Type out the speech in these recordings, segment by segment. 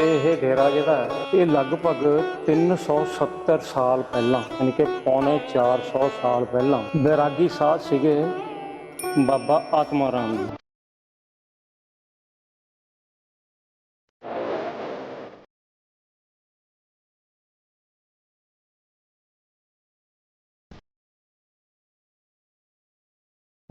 ਇਹ ਡੇਰਾ ਜਿਹੜਾ ਹੈ, ਇਹ ਲਗਭਗ 370 ਸਾਲ ਪਹਿਲਾਂ ਯਾਨੀ ਕਿ ਪੌਣੇ 400 ਸਾਲ ਪਹਿਲਾਂ ਬੈਰਾਗੀ ਸਾਧ ਸੀਗੇ ਬਾਬਾ ਆਤਮਾ ਰਾਮ ਜੀ।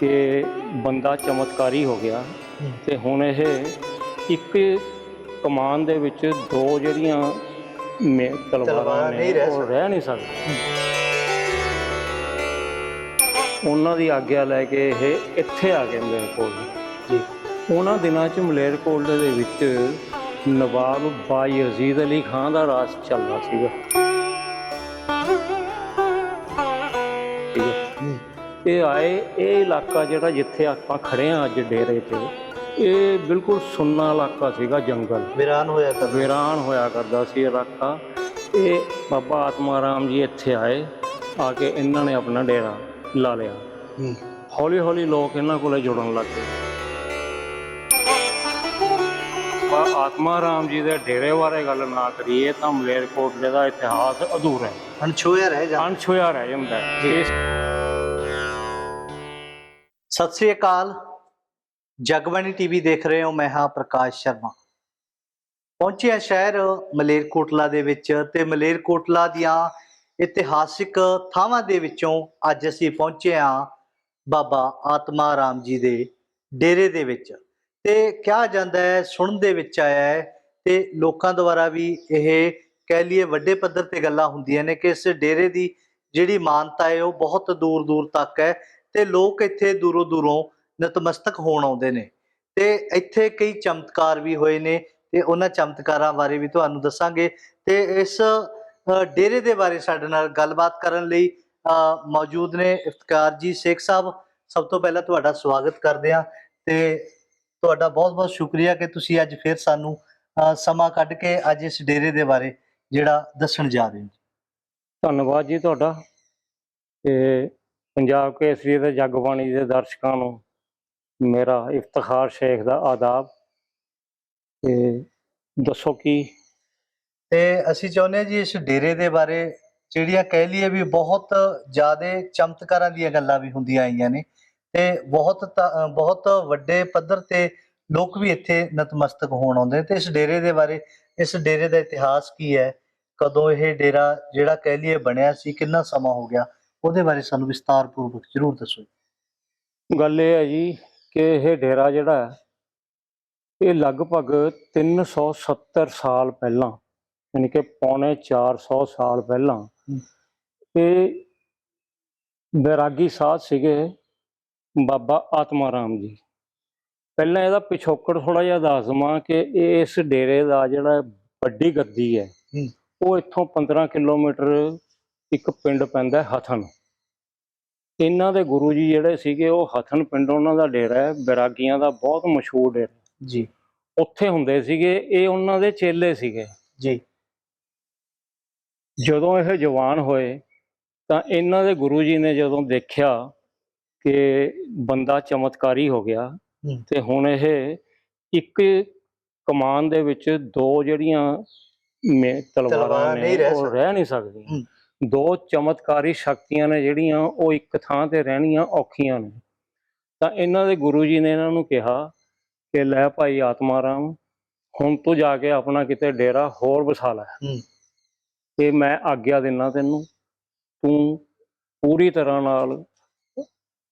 ਕਿ ਬੰਦਾ ਚਮਤਕਾਰੀ ਹੋ ਗਿਆ ਤੇ ਹੁਣ ਇਹ ਇੱਕ ਕਮਾਨ ਦੇ ਵਿੱਚ ਦੋ ਜਿਹੜੀਆਂ ਮੇ- ਤਲਵਾਰਾਂ ਨੇ ਉਹ ਰਹਿ ਨਹੀਂ ਸਕਦੇ। ਉਹਨਾਂ ਦੀ ਆਗਿਆ ਲੈ ਕੇ ਇਹ ਇੱਥੇ ਆ ਗਏ ਮੇਰੇ ਕੋਲ। ਜੀ। ਉਹਨਾਂ ਦਿਨਾਂ 'ਚ ਮਲੇਰਕੋਟਲੇ ਦੇ ਵਿੱਚ ਨਵਾਬ ਬਾਯਜ਼ੀਦ ਅਲੀ ਖਾਨ ਦਾ ਰਾਜ ਚੱਲਦਾ ਸੀਗਾ। ਇਹ ਆਏ ਇਹ ਇਲਾਕਾ ਜਿਹੜਾ ਜਿੱਥੇ ਆਪਾਂ ਖੜੇ ਆ ਅੱਜ ਡੇਰੇ ਤੇ ਇਹ ਬਿਲਕੁਲ ਸੁੰਨਾ ਇਲਾਕਾ ਸੀਗਾ ਜੰਗਲ। ਵੀਰਾਨ ਹੋਇਆ ਕਰ ਵੀਰਾਨ ਹੋਇਆ ਕਰਦਾ ਸੀ ਇਲਾਕਾ। ਇਹ ਬਾਬਾ ਆਤਮਾ ਰਾਮ ਜੀ ਇੱਥੇ ਆਏ ਆ ਕੇ ਇਹਨਾਂ ਨੇ ਆਪਣਾ ਡੇਰਾ ਲਾ ਲਿਆ। ਹੌਲੀ ਹੌਲੀ ਲੋਕ ਇਹਨਾਂ ਕੋਲੇ ਜੁੜਨ ਲੱਗ ਗਏ। ਪਰ ਆਤਮਾ ਰਾਮ ਜੀ ਦੇ ਡੇਰੇ ਬਾਰੇ ਗੱਲ ਨਾ ਕਰੀਏ ਤਾਂ ਮਲੇਰਕੋਟਲੇ ਦਾ ਇਤਿਹਾਸ ਅਧੂਰਾ ਹੈ। ਅਣਛੋਇਆ ਰਹਿ ਜਾ ਅਣਛੋਇਆ ਰਹਿ ਜਾਂਦਾ ਹੈ। ਸਤਿ ਸ੍ਰੀ ਅਕਾਲ। ਜਗਬਾਣੀ ਟੀਵੀ ਦੇਖ ਰਹੇ ਹੋ ਮੈਂ ਹਾਂ ਪ੍ਰਕਾਸ਼ ਸ਼ਰਮਾ। ਪਹੁੰਚਿਆ ਸ਼ਹਿਰ ਮਲੇਰਕੋਟਲਾ ਦੇ ਵਿੱਚ ਤੇ ਮਲੇਰਕੋਟਲਾ ਦੀਆਂ ਇਤਿਹਾਸਿਕ ਥਾਵਾਂ ਦੇ ਵਿੱਚੋਂ ਅੱਜ ਅਸੀਂ ਪਹੁੰਚੇ ਹਾਂ ਬਾਬਾ ਆਤਮਾ ਰਾਮ ਜੀ ਦੇ ਡੇਰੇ ਦੇ ਵਿੱਚ। ਤੇ ਕਿਹਾ ਜਾਂਦਾ ਹੈ, ਸੁਣਨ ਦੇ ਵਿੱਚ ਆਇਆ ਹੈ ਤੇ ਲੋਕਾਂ ਦੁਆਰਾ ਵੀ ਇਹ ਕਹਿ ਲਈਏ ਵੱਡੇ ਪੱਧਰ ਤੇ ਗੱਲਾਂ ਹੁੰਦੀਆਂ ਨੇ ਕਿ ਇਸ ਡੇਰੇ ਦੀ ਜਿਹੜੀ ਮਾਨਤਾ ਹੈ ਉਹ ਬਹੁਤ ਦੂਰ ਦੂਰ ਤੱਕ ਹੈ। ਤੇ ਲੋਕ ਇੱਥੇ ਦੂਰੋਂ ਦੂਰੋਂ ਨਤਮਸਤਕ ਹੋਣ ਆਉਂਦੇ ਨੇ। ਤੇ ਇੱਥੇ ਕਈ ਚਮਤਕਾਰ ਵੀ ਹੋਏ ਨੇ ਤੇ ਉਹਨਾਂ ਚਮਤਕਾਰਾਂ ਬਾਰੇ ਵੀ ਤੁਹਾਨੂੰ ਦੱਸਾਂਗੇ। ਤੇ ਇਸ ਡੇਰੇ ਦੇ ਬਾਰੇ ਸਾਡੇ ਨਾਲ ਗੱਲਬਾਤ ਕਰਨ ਲਈ ਮੌਜੂਦ ਨੇ ਇਫਤਕਾਰ ਜੀ ਸ਼ੇਖ ਸਾਹਿਬ। ਸਭ ਤੋਂ ਪਹਿਲਾਂ ਤੁਹਾਡਾ ਸਵਾਗਤ ਕਰਦੇ ਹਾਂ ਤੇ ਤੁਹਾਡਾ ਬਹੁਤ-ਬਹੁਤ ਸ਼ੁਕਰੀਆ ਕਿ ਤੁਸੀਂ ਅੱਜ ਫਿਰ ਸਾਨੂੰ ਸਮਾਂ ਕੱਢ ਕੇ ਅੱਜ ਇਸ ਡੇਰੇ ਦੇ ਬਾਰੇ ਜਿਹੜਾ ਦੱਸਣ ਜਾ ਰਹੇ ਹੋ। ਧੰਨਵਾਦ ਜੀ ਤੁਹਾਡਾ। ਤੇ ਪੰਜਾਬ ਕੇਸਰੀ ਦੇ ਜਗਬਾਣੀ ਦੇ ਦਰਸ਼ਕਾਂ ਨੂੰ ਮੇਰਾ ਇਫਤਖਾਰ ਸ਼ੇਖ ਦਾ ਆਦਾਬ ਤੇ ਦੱਸੋ ਕੀ? ਤੇ ਅਸੀਂ ਚਾਹੁੰਦੇ ਜੀ ਇਸ ਡੇਰੇ ਦੇ ਬਾਰੇ ਜਿਹੜੀਆਂ ਕਹਿ ਲਈਏ ਵੀ ਬਹੁਤ ਜ਼ਿਆਦਾ ਚਮਤਕਾਰਾਂ ਦੀਆਂ ਗੱਲਾਂ ਵੀ ਹੁੰਦੀਆਂ ਆਈਆਂ ਨੇ ਤੇ ਬਹੁਤ ਬਹੁਤ ਵੱਡੇ ਪੱਧਰ ਤੇ ਲੋਕ ਵੀ ਇੱਥੇ ਨਤਮਸਤਕ ਹੋਣ ਆਉਂਦੇ ਨੇ ਤੇ ਇਸ ਡੇਰੇ ਦੇ ਬਾਰੇ, ਇਸ ਡੇਰੇ ਦਾ ਇਤਿਹਾਸ ਕੀ ਹੈ? ਕਦੋਂ ਇਹ ਡੇਰਾ ਜਿਹੜਾ ਕਹਿ ਲਈਏ ਬਣਿਆ ਸੀ, ਕਿੰਨਾ ਸਮਾਂ ਹੋ ਗਿਆ? ਉਹਦੇ ਬਾਰੇ ਸਾਨੂੰ ਵਿਸਤਾਰਪੂਰਵਕ ਜ਼ਰੂਰ ਦੱਸੋ ਗੱਲ ਇਹ ਹੈ ਜੀ ਕਿ ਇਹ ਡੇਰਾ ਜਿਹੜਾ ਹੈ ਇਹ ਲਗਭਗ 370 ਸਾਲ ਪਹਿਲਾਂ ਯਾਨੀ ਕਿ ਪੌਣੇ 400 ਸਾਲ ਪਹਿਲਾਂ ਇਹ ਬੈਰਾਗੀ ਸਾਧ ਸੀਗੇ ਬਾਬਾ ਆਤਮਾ ਰਾਮ ਜੀ। ਪਹਿਲਾਂ ਇਹਦਾ ਪਿਛੋਕੜ ਥੋੜਾ ਜਿਹਾ ਦੱਸ ਦਵਾਂ ਕਿ ਇਹ ਇਸ ਡੇਰੇ ਦਾ ਜਿਹੜਾ ਵੱਡੀ ਗੱਦੀ ਹੈ ਹੂੰ। ਉਹ ਇੱਥੋਂ 15 ਕਿਲੋਮੀਟਰ ਇੱਕ ਪਿੰਡ ਪੈਂਦਾ ਹਥਨ। ਇਹਨਾਂ ਦੇ ਗੁਰੂ ਜੀ ਜਿਹੜੇ ਸੀਗੇ ਉਹ ਹਥਨ ਪਿੰਡ ਉਹਨਾਂ ਦਾ ਡੇਰਾ ਹੈ ਬੈਰਾਗੀਆਂ ਦਾ ਬਹੁਤ ਮਸ਼ਹੂਰ ਡੇਰਾ ਜੀ। ਉੱਥੇ ਹੁੰਦੇ ਸੀਗੇ ਇਹ ਉਹਨਾਂ ਦੇ ਚੇਲੇ ਸੀਗੇ। ਜੀ। ਜਦੋਂ ਇਹ ਜਵਾਨ ਹੋਏ ਤਾਂ ਇਹਨਾਂ ਦੇ ਗੁਰੂ ਜੀ ਨੇ ਜਦੋਂ ਦੇਖਿਆ ਕਿ ਬੰਦਾ ਚਮਤਕਾਰੀ ਹੋ ਗਿਆ। ਤੇ ਹੁਣ ਇਹ ਇੱਕ ਕਮਾਨ ਦੇ ਵਿੱਚ ਦੋ ਜਿਹੜੀਆਂ ਤਲਵਾਰਾਂ ਨੇ ਉਹ ਰਹਿ ਨਹੀਂ ਸਕਦੀਆਂ। ਦੋ ਚਮਤਕਾਰੀ ਸ਼ਕਤੀਆਂ ਨੇ ਜਿਹੜੀਆਂ ਉਹ ਇੱਕ ਥਾਂ ਤੇ ਰਹਿਣੀਆਂ ਔਖੀਆਂ ਨੇ ਤਾਂ ਇਹਨਾਂ ਦੇ ਗੁਰੂ ਜੀ ਨੇ ਇਹਨਾਂ ਨੂੰ ਕਿਹਾ ਕਿ ਲੈ ਭਾਈ ਆਤਮਾ ਰਾਮ ਹੁਣ ਤੂੰ ਜਾ ਕੇ ਆਪਣਾ ਕਿਤੇ ਡੇਰਾ ਹੋਰ ਵਸਾ ਲੈ। ਤੇ ਮੈਂ ਆਗਿਆ ਦਿੰਨਾ ਤੈਨੂੰ ਤੂੰ ਪੂਰੀ ਤਰ੍ਹਾਂ ਨਾਲ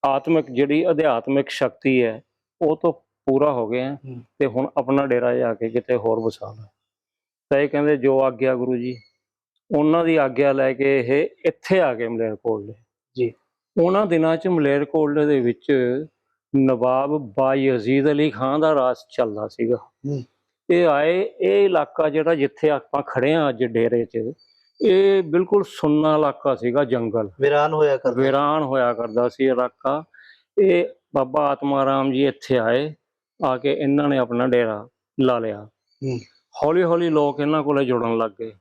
ਆਤਮਿਕ ਜਿਹੜੀ ਅਧਿਆਤਮਿਕ ਸ਼ਕਤੀ ਹੈ ਉਹ ਤੋਂ ਪੂਰਾ ਹੋ ਗਿਆ। ਤੇ ਹੁਣ ਆਪਣਾ ਡੇਰਾ ਜਾ ਕੇ ਕਿਤੇ ਹੋਰ ਵਸਾ ਲੈ ਤਾਂ ਇਹ ਕਹਿੰਦੇ ਜੋ ਆਗਿਆ ਗੁਰੂ ਜੀ ਉਹਨਾਂ ਦੀ ਆਗਿਆ ਲੈ ਕੇ ਇਹ ਇੱਥੇ ਆ ਗਏ ਮਲੇਰਕੋਟਲੇ ਜੀ। ਉਹਨਾਂ ਦਿਨਾਂ 'ਚ ਮਲੇਰਕੋਟਲੇ ਦੇ ਵਿੱਚ ਨਵਾਬ ਬਾਯਜ਼ੀਦ ਅਲੀ ਖਾਨ ਦਾ ਰਾਜ ਚੱਲਦਾ ਸੀਗਾ। ਇਹ ਆਏ ਇਹ ਇਲਾਕਾ ਜਿਹੜਾ ਜਿੱਥੇ ਆਪਾਂ ਖੜੇ ਆ ਅੱਜ ਡੇਰੇ 'ਚ ਇਹ ਬਿਲਕੁਲ ਸੁੰਨਾ ਇਲਾਕਾ ਸੀਗਾ ਜੰਗਲ। ਵਿਰਾਨ ਹੋਇਆ ਕਰ ਵੀਰਾਨ ਹੋਇਆ ਕਰਦਾ ਸੀ ਇਲਾਕਾ। ਇਹ ਬਾਬਾ ਆਤਮਾ ਰਾਮ ਜੀ ਇੱਥੇ ਆਏ ਆ ਕੇ ਇਹਨਾਂ ਨੇ ਆਪਣਾ ਡੇਰਾ ਲਾ ਲਿਆ। ਹੌਲੀ ਹੌਲੀ ਲੋਕ ਇਹਨਾਂ ਕੋਲੇ ਜੁੜਨ ਲੱਗ ਗਏ।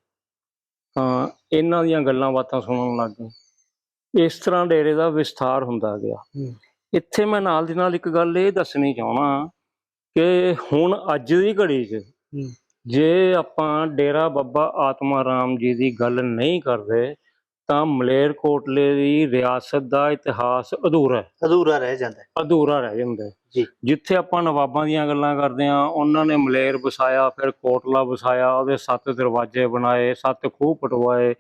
ਤਾਂ ਇਹਨਾਂ ਦੀਆਂ ਗੱਲਾਂ ਬਾਤਾਂ ਸੁਣਨ ਲੱਗ ਗਏ ਇਸ ਤਰ੍ਹਾਂ ਡੇਰੇ ਦਾ ਵਿਸਥਾਰ ਹੁੰਦਾ ਗਿਆ। ਇੱਥੇ ਮੈਂ ਨਾਲ ਦੀ ਨਾਲ ਇੱਕ ਗੱਲ ਇਹ ਦੱਸਣੀ ਚਾਹਣਾ ਕਿ ਹੁਣ ਅੱਜ ਦੀ ਘੜੀ 'ਚ। ਜੇ ਆਪਾਂ ਡੇਰਾ ਬੱਬਾ ਆਤਮਾ ਰਾਮ ਜੀ ਦੀ ਗੱਲ ਨਹੀਂ ਕਰਦੇ ਤਾਂ ਮਲੇਰਕੋਟਲੇ ਦੀ ਰਿਆਸਤ ਦਾ ਇਤਿਹਾਸ ਅਧੂਰਾ ਹੈ ਅਧੂਰਾ ਰਹਿ ਜਾਂਦਾ ਹੈ। ਅਧੂਰਾ ਰਹਿ ਜਾਂਦਾ ਹੈ। ਜੀ। ਜਿੱਥੇ ਆਪਾਂ ਨਵਾਬਾਂ ਦੀਆਂ ਗੱਲਾਂ ਕਰਦੇ ਆ ਉਹਨਾਂ ਨੇ ਮਲੇਰ ਵਸਾਇਆ ਫਿਰ ਕੋਟਲਾ ਵਸਾਇਆ ਉਹਦੇ ਸੱਤ ਦਰਵਾਜ਼ੇ ਬਣਾਏ ਸੱਤ ਖੂਹ ਪਟਵਾਏ।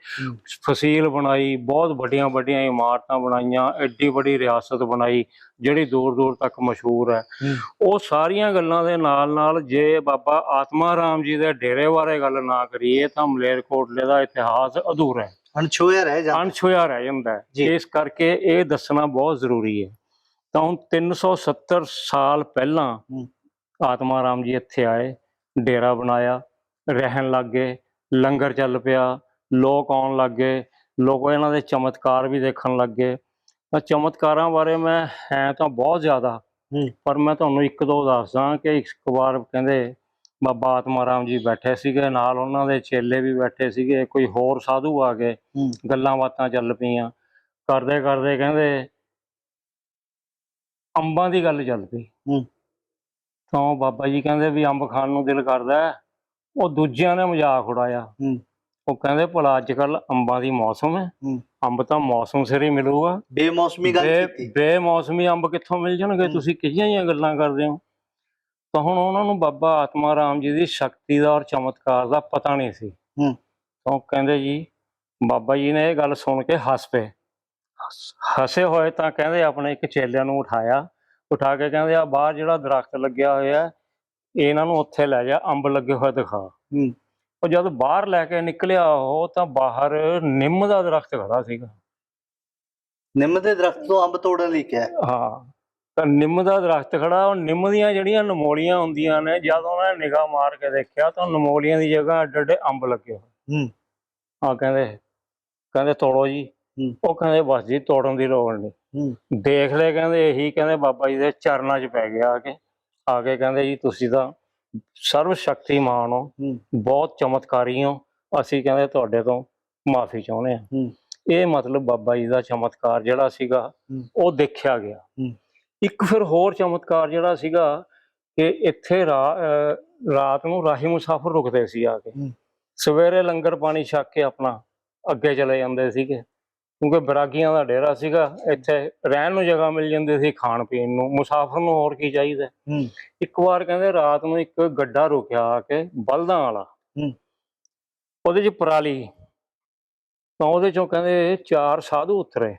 ਫਸੀਲ ਬਣਾਈ ਬਹੁਤ ਵੱਡੀਆਂ ਵੱਡੀਆਂ ਇਮਾਰਤਾਂ ਬਣਾਈਆਂ ਐਡੀ ਵੱਡੀ ਰਿਆਸਤ ਬਣਾਈ ਜਿਹੜੀ ਦੂਰ ਦੂਰ ਤੱਕ ਮਸ਼ਹੂਰ ਹੈ ਹੂੰ। ਉਹ ਸਾਰੀਆਂ ਗੱਲਾਂ ਦੇ ਨਾਲ ਨਾਲ ਜੇ ਬਾਬਾ ਆਤਮਾ ਰਾਮ ਜੀ ਦੇ ਡੇਰੇ ਬਾਰੇ ਗੱਲ ਨਾ ਕਰੀਏ ਤਾਂ ਮਲੇਰਕੋਟਲੇ ਦਾ ਇਤਿਹਾਸ ਅਧੂਰਾ ਹੈ ਅਣਛੋਇਆ ਰਹਿ ਜਾਂਦਾ ਅਣਛੋਇਆ ਰਹਿ ਜਾਂਦਾ। ਹੈ ਇਸ ਕਰਕੇ ਇਹ ਦੱਸਣਾ ਬਹੁਤ ਜ਼ਰੂਰੀ ਹੈ ਤਾਂ ਹੁਣ 370 ਸਾਲ ਪਹਿਲਾਂ। ਆਤਮਾ ਰਾਮ ਜੀ ਇੱਥੇ ਆਏ ਡੇਰਾ ਬਣਾਇਆ ਰਹਿਣ ਲੱਗੇ ਲੰਗਰ ਚੱਲ ਪਿਆ ਲੋਕ ਆਉਣ ਲੱਗੇ ਲੋਕ ਇਹਨਾਂ ਦੇ ਚਮਤਕਾਰ ਵੀ ਦੇਖਣ ਲੱਗੇ ਤਾਂ ਚਮਤਕਾਰਾਂ ਬਾਰੇ ਮੈਂ ਹੈ ਤਾਂ ਬਹੁਤ ਜ਼ਿਆਦਾ। ਪਰ ਮੈਂ ਤੁਹਾਨੂੰ ਇੱਕ ਦੋ ਦੱਸਦਾ ਕਿ ਇੱਕ ਵਾਰ ਕਹਿੰਦੇ ਬਾਬਾ ਆਤਮਾ ਰਾਮ ਜੀ ਬੈਠੇ ਸੀਗੇ ਨਾਲ ਉਹਨਾਂ ਦੇ ਚੇਲੇ ਵੀ ਬੈਠੇ ਸੀਗੇ ਕੋਈ ਹੋਰ ਸਾਧੂ ਆ ਗਏ। ਗੱਲਾਂ ਬਾਤਾਂ ਚੱਲ ਪਈਆਂ ਕਰਦੇ ਕਰਦੇ ਕਹਿੰਦੇ ਅੰਬਾਂ ਦੀ ਗੱਲ ਚੱਲ ਪਈ। ਤਾਂ ਬਾਬਾ ਜੀ ਕਹਿੰਦੇ ਵੀ ਅੰਬ ਖਾਣ ਨੂੰ ਦਿਲ ਕਰਦਾ। ਉਹ ਦੂਜਿਆਂ ਨੇ ਮਜ਼ਾਕ ਉਡਾਇਆ। ਉਹ ਕਹਿੰਦੇ ਭਲਾ ਅੱਜ ਕੱਲ ਅੰਬਾਂ ਦੀ ਮੌਸਮ ਹੈ। ਅੰਬ ਤਾਂ ਮੌਸਮ ਸਿਰ ਹੀ ਮਿਲੂਗਾ ਬੇਮੌਸਮੀ ਗੱਲ ਕੀਤੀ ਬੇਮੌਸਮੀ ਅੰਬ ਕਿੱਥੋਂ ਮਿਲ ਜਾਣਗੇ। ਤੁਸੀਂ ਕਿਹੀਆਂ ਜੀਆਂ ਗੱਲਾਂ ਕਰਦੇ ਹੋ ਤਾਂ ਹੁਣ ਉਹਨਾਂ ਨੂੰ ਬਾਬਾ ਆਤਮਾ ਰਾਮ ਜੀ ਦੀ ਸ਼ਕਤੀ ਦਾ ਔਰ ਚਮਤਕਾਰ ਦਾ ਪਤਾ ਨਹੀਂ ਸੀ। ਹੂੰ। ਤਾਂ ਕਹਿੰਦੇ ਜੀ ਬਾਬਾ ਜੀ ਨੇ ਇਹ ਗੱਲ ਸੁਣ ਕੇ ਹੱਸ ਪਏ। ਹੱਸ- ਹੋਏ ਤਾਂ ਕਹਿੰਦੇ ਆਪਣੇ ਇੱਕ ਚੇਲਿਆਂ ਨੂੰ ਉਠਾਇਆ। ਉਠਾ ਕੇ ਕਹਿੰਦੇ ਆ ਬਾਹਰ ਜਿਹੜਾ ਦਰਖਤ ਲੱਗਿਆ ਹੋਇਆ ਇਹਨਾਂ ਨੂੰ ਉੱਥੇ ਲੈ ਜਾ ਅੰਬ ਲੱਗੇ ਹੋਏ ਦਿਖਾ। ਹੂੰ। ਉਹ ਜਦ ਬਾਹਰ ਲੈ ਕੇ ਨਿਕਲਿਆ ਉਹ ਤਾਂ ਬਾਹਰ ਨਿੰਮ ਦਾ ਦਰਖਤ ਖੜਾ ਸੀਗਾ। ਨਿੰਮ ਦੇ ਦਰਖਤ ਤੋਂ ਅੰਬ ਤੋੜਨ ਲਈ ਕਿਹਾ। ਹਾਂ। ਤਾਂ ਨਿੰਮ ਦਾ ਦਰਖਤ ਖੜਾ ਉਹ ਨਿੰਮ ਦੀਆਂ ਜਿਹੜੀਆਂ ਨਮੋਲੀਆਂ ਹੁੰਦੀਆਂ ਨੇ ਜਦ ਉਹਨਾਂ ਨੇ ਨਿਗਾਹ ਮਾਰ ਕੇ ਦੇਖਿਆ ਤਾਂ ਨਮੋਲੀਆਂ ਦੀ ਜਗ੍ਹਾ ਅੱਡ ਅੱਡੇ ਅੰਬ ਲੱਗੇ ਹੋਏ ਹੂੰ। ਆ ਕਹਿੰਦੇ ਕਹਿੰਦੇ ਤੋੜੋ ਜੀ। ਉਹ ਕਹਿੰਦੇ ਬਸ ਜੀ ਤੋੜਨ ਦੀ ਲੋੜ ਨਹੀਂ। ਦੇਖ ਲੈ ਕਹਿੰਦੇ ਇਹੀ ਕਹਿੰਦੇ ਬਾਬਾ ਜੀ ਦੇ ਚਰਨਾਂ 'ਚ ਪੈ ਗਿਆ ਆ ਕੇ ਆ ਕੇ ਕਹਿੰਦੇ ਜੀ ਤੁਸੀਂ ਤਾਂ ਸਰਵ ਸ਼ਕਤੀਮਾਨ ਹੋ। ਬਹੁਤ ਚਮਤਕਾਰੀ ਹੋ ਅਸੀਂ ਕਹਿੰਦੇ ਤੁਹਾਡੇ ਤੋਂ ਮਾਫੀ ਚਾਹੁੰਦੇ ਹਾਂ ਹੂੰ। ਇਹ ਮਤਲਬ ਬਾਬਾ ਜੀ ਦਾ ਚਮਤਕਾਰ ਜਿਹੜਾ ਸੀਗਾ। ਉਹ ਦੇਖਿਆ ਗਿਆ। ਇੱਕ ਫਿਰ ਹੋਰ ਚਮਤਕਾਰ ਜਿਹੜਾ ਸੀਗਾ ਕਿ ਇੱਥੇ ਰਾਤ ਨੂੰ ਰਾਹੀ ਮੁਸਾਫਰ ਰੁਕਦੇ ਸੀ ਆ ਕੇ। ਸਵੇਰੇ ਲੰਗਰ ਪਾਣੀ ਛਕ ਕੇ ਆਪਣਾ ਅੱਗੇ ਚਲੇ ਜਾਂਦੇ ਸੀਗੇ। ਕਿਉਂਕਿ ਬਰਾਗੀਆਂ ਦਾ ਡੇਰਾ ਸੀਗਾ ਇੱਥੇ ਰਹਿਣ ਨੂੰ ਜਗ੍ਹਾ ਮਿਲ ਜਾਂਦੀ ਸੀ ਖਾਣ ਪੀਣ ਨੂੰ। ਮੁਸਾਫਰ ਨੂੰ ਹੋਰ ਕੀ ਚਾਹੀਦਾ। ਇੱਕ ਵਾਰ ਕਹਿੰਦੇ ਰਾਤ ਨੂੰ ਇੱਕ ਗੱਡਾ ਰੁਕਿਆ ਆ ਕੇ ਬਲਦਾਂ ਵਾਲਾ। ਉਹਦੇ 'ਚ ਪਰਾਲੀ। ਤਾਂ ਉਹਦੇ ਚੋਂ ਕਹਿੰਦੇ ਚਾਰ ਸਾਧੂ ਉਤਰੇ।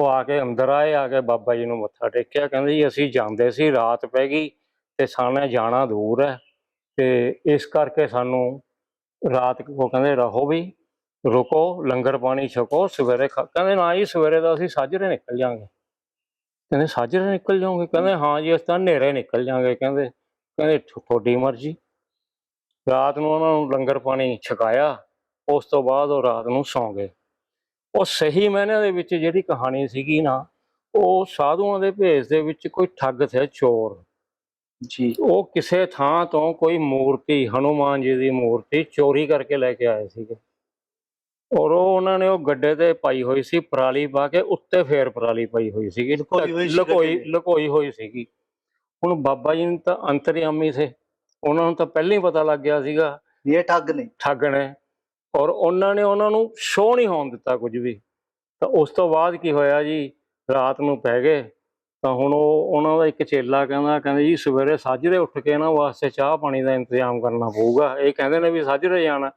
ਉਹ ਆ ਕੇ ਅੰਦਰ ਆਏ, ਆ ਕੇ ਬਾਬਾ ਜੀ ਨੂੰ ਮੱਥਾ ਟੇਕਿਆ, ਕਹਿੰਦੇ ਜੀ ਅਸੀਂ ਜਾਂਦੇ ਸੀ, ਰਾਤ ਪੈ ਗਈ ਤੇ ਸਾਨੇ ਜਾਣਾ ਦੂਰ ਹੈ ਤੇ ਇਸ ਕਰਕੇ ਸਾਨੂੰ ਰਾਤ ਕੋ ਕਹਿੰਦੇ ਰਹੋ ਵੀ, ਰੁਕੋ, ਲੰਗਰ ਪਾਣੀ ਛਕੋ, ਸਵੇਰੇ ਕਹਿੰਦੇ ਨਾ ਜੀ ਸਵੇਰੇ ਦਾ ਅਸੀਂ ਸਾਜਰੇ ਨਿਕਲ ਜਾਾਂਗੇ। ਕਹਿੰਦੇ ਸਾਜਰੇ ਨਿਕਲ ਜਾਓਗੇ? ਕਹਿੰਦੇ ਹਾਂ ਜੀ, ਅਸੀਂ ਤਾਂ ਹਨੇਰੇ ਨਿਕਲ ਜਾਾਂਗੇ, ਕਹਿੰਦੇ ਕਹਿੰਦੇ ਤੁਹਾਡੀ ਮਰਜ਼ੀ। ਰਾਤ ਨੂੰ ਉਹਨਾਂ ਨੂੰ ਲੰਗਰ ਪਾਣੀ ਛਕਾਇਆ, ਉਸ ਤੋਂ ਬਾਅਦ ਉਹ ਰਾਤ ਨੂੰ ਸੌਂ ਗਏ। ਉਹ ਸਹੀ ਮਾਇਨਿਆਂ ਦੇ ਵਿੱਚ ਜਿਹੜੀ ਕਹਾਣੀ ਸੀਗੀ ਨਾ ਉਹ ਸਾਧੂਆਂ ਦੇ ਭੇਸ ਦੇ ਵਿੱਚ ਕੋਈ ਠੱਗ ਸੀ ਚੋਰ। ਜੀ। ਉਹ ਕਿਸੇ ਥਾਂ ਤੋਂ ਕੋਈ ਮੂਰਤੀ ਹਨੂਮਾਨ ਜੀ ਦੀ ਮੂਰਤੀ ਚੋਰੀ ਕਰਕੇ ਲੈ ਕੇ ਆਏ ਸੀਗੇ। ਔਰ ਉਹ ਉਹਨਾਂ ਨੇ ਉਹ ਗੱਡੇ ਤੇ ਪਾਈ ਹੋਈ ਸੀ ਪਰਾਲੀ ਪਾ ਕੇ ਉੱਤੇ ਫੇਰ ਪਰਾਲੀ ਪਾਈ ਹੋਈ ਸੀਗੀ। ਲੁਕੋਈ ਲੁਕੋਈ ਹੋਈ ਸੀਗੀ। ਹੁਣ ਬਾਬਾ ਜੀ ਨੂੰ ਤਾਂ ਅੰਤਰਯਾਮੀ ਸੇ। ਉਹਨਾਂ ਨੂੰ ਤਾਂ ਪਹਿਲਾਂ ਹੀ ਪਤਾ ਲੱਗ ਗਿਆ ਸੀਗਾ। ਇਹ ਠੱਗ ਨੇ। ਠੱਗ ਨੇ। ਔਰ ਉਹਨਾਂ ਨੇ ਉਹਨਾਂ ਨੂੰ ਸ਼ੋਅ ਨਹੀਂ ਹੋਣ ਦਿੱਤਾ ਕੁਝ ਵੀ। ਤਾਂ ਉਸ ਤੋਂ ਬਾਅਦ ਕੀ ਹੋਇਆ ਜੀ? ਰਾਤ ਨੂੰ ਪੈ ਗਏ। ਤਾਂ ਹੁਣ ਉਹ ਉਹਨਾਂ ਦਾ ਇੱਕ ਚੇਲਾ ਕਹਿੰਦਾ ਕਹਿੰਦੇ ਜੀ ਸਵੇਰੇ ਸਾਜਰੇ ਉੱਠ ਕੇ ਇਹਨਾਂ ਵਾਸਤੇ ਚਾਹ ਪਾਣੀ ਦਾ ਇੰਤਜ਼ਾਮ ਕਰਨਾ ਪਊਗਾ। ਇਹ ਕਹਿੰਦੇ ਨੇ ਵੀ ਸਾਜਰੇ ਜਾਣਾ।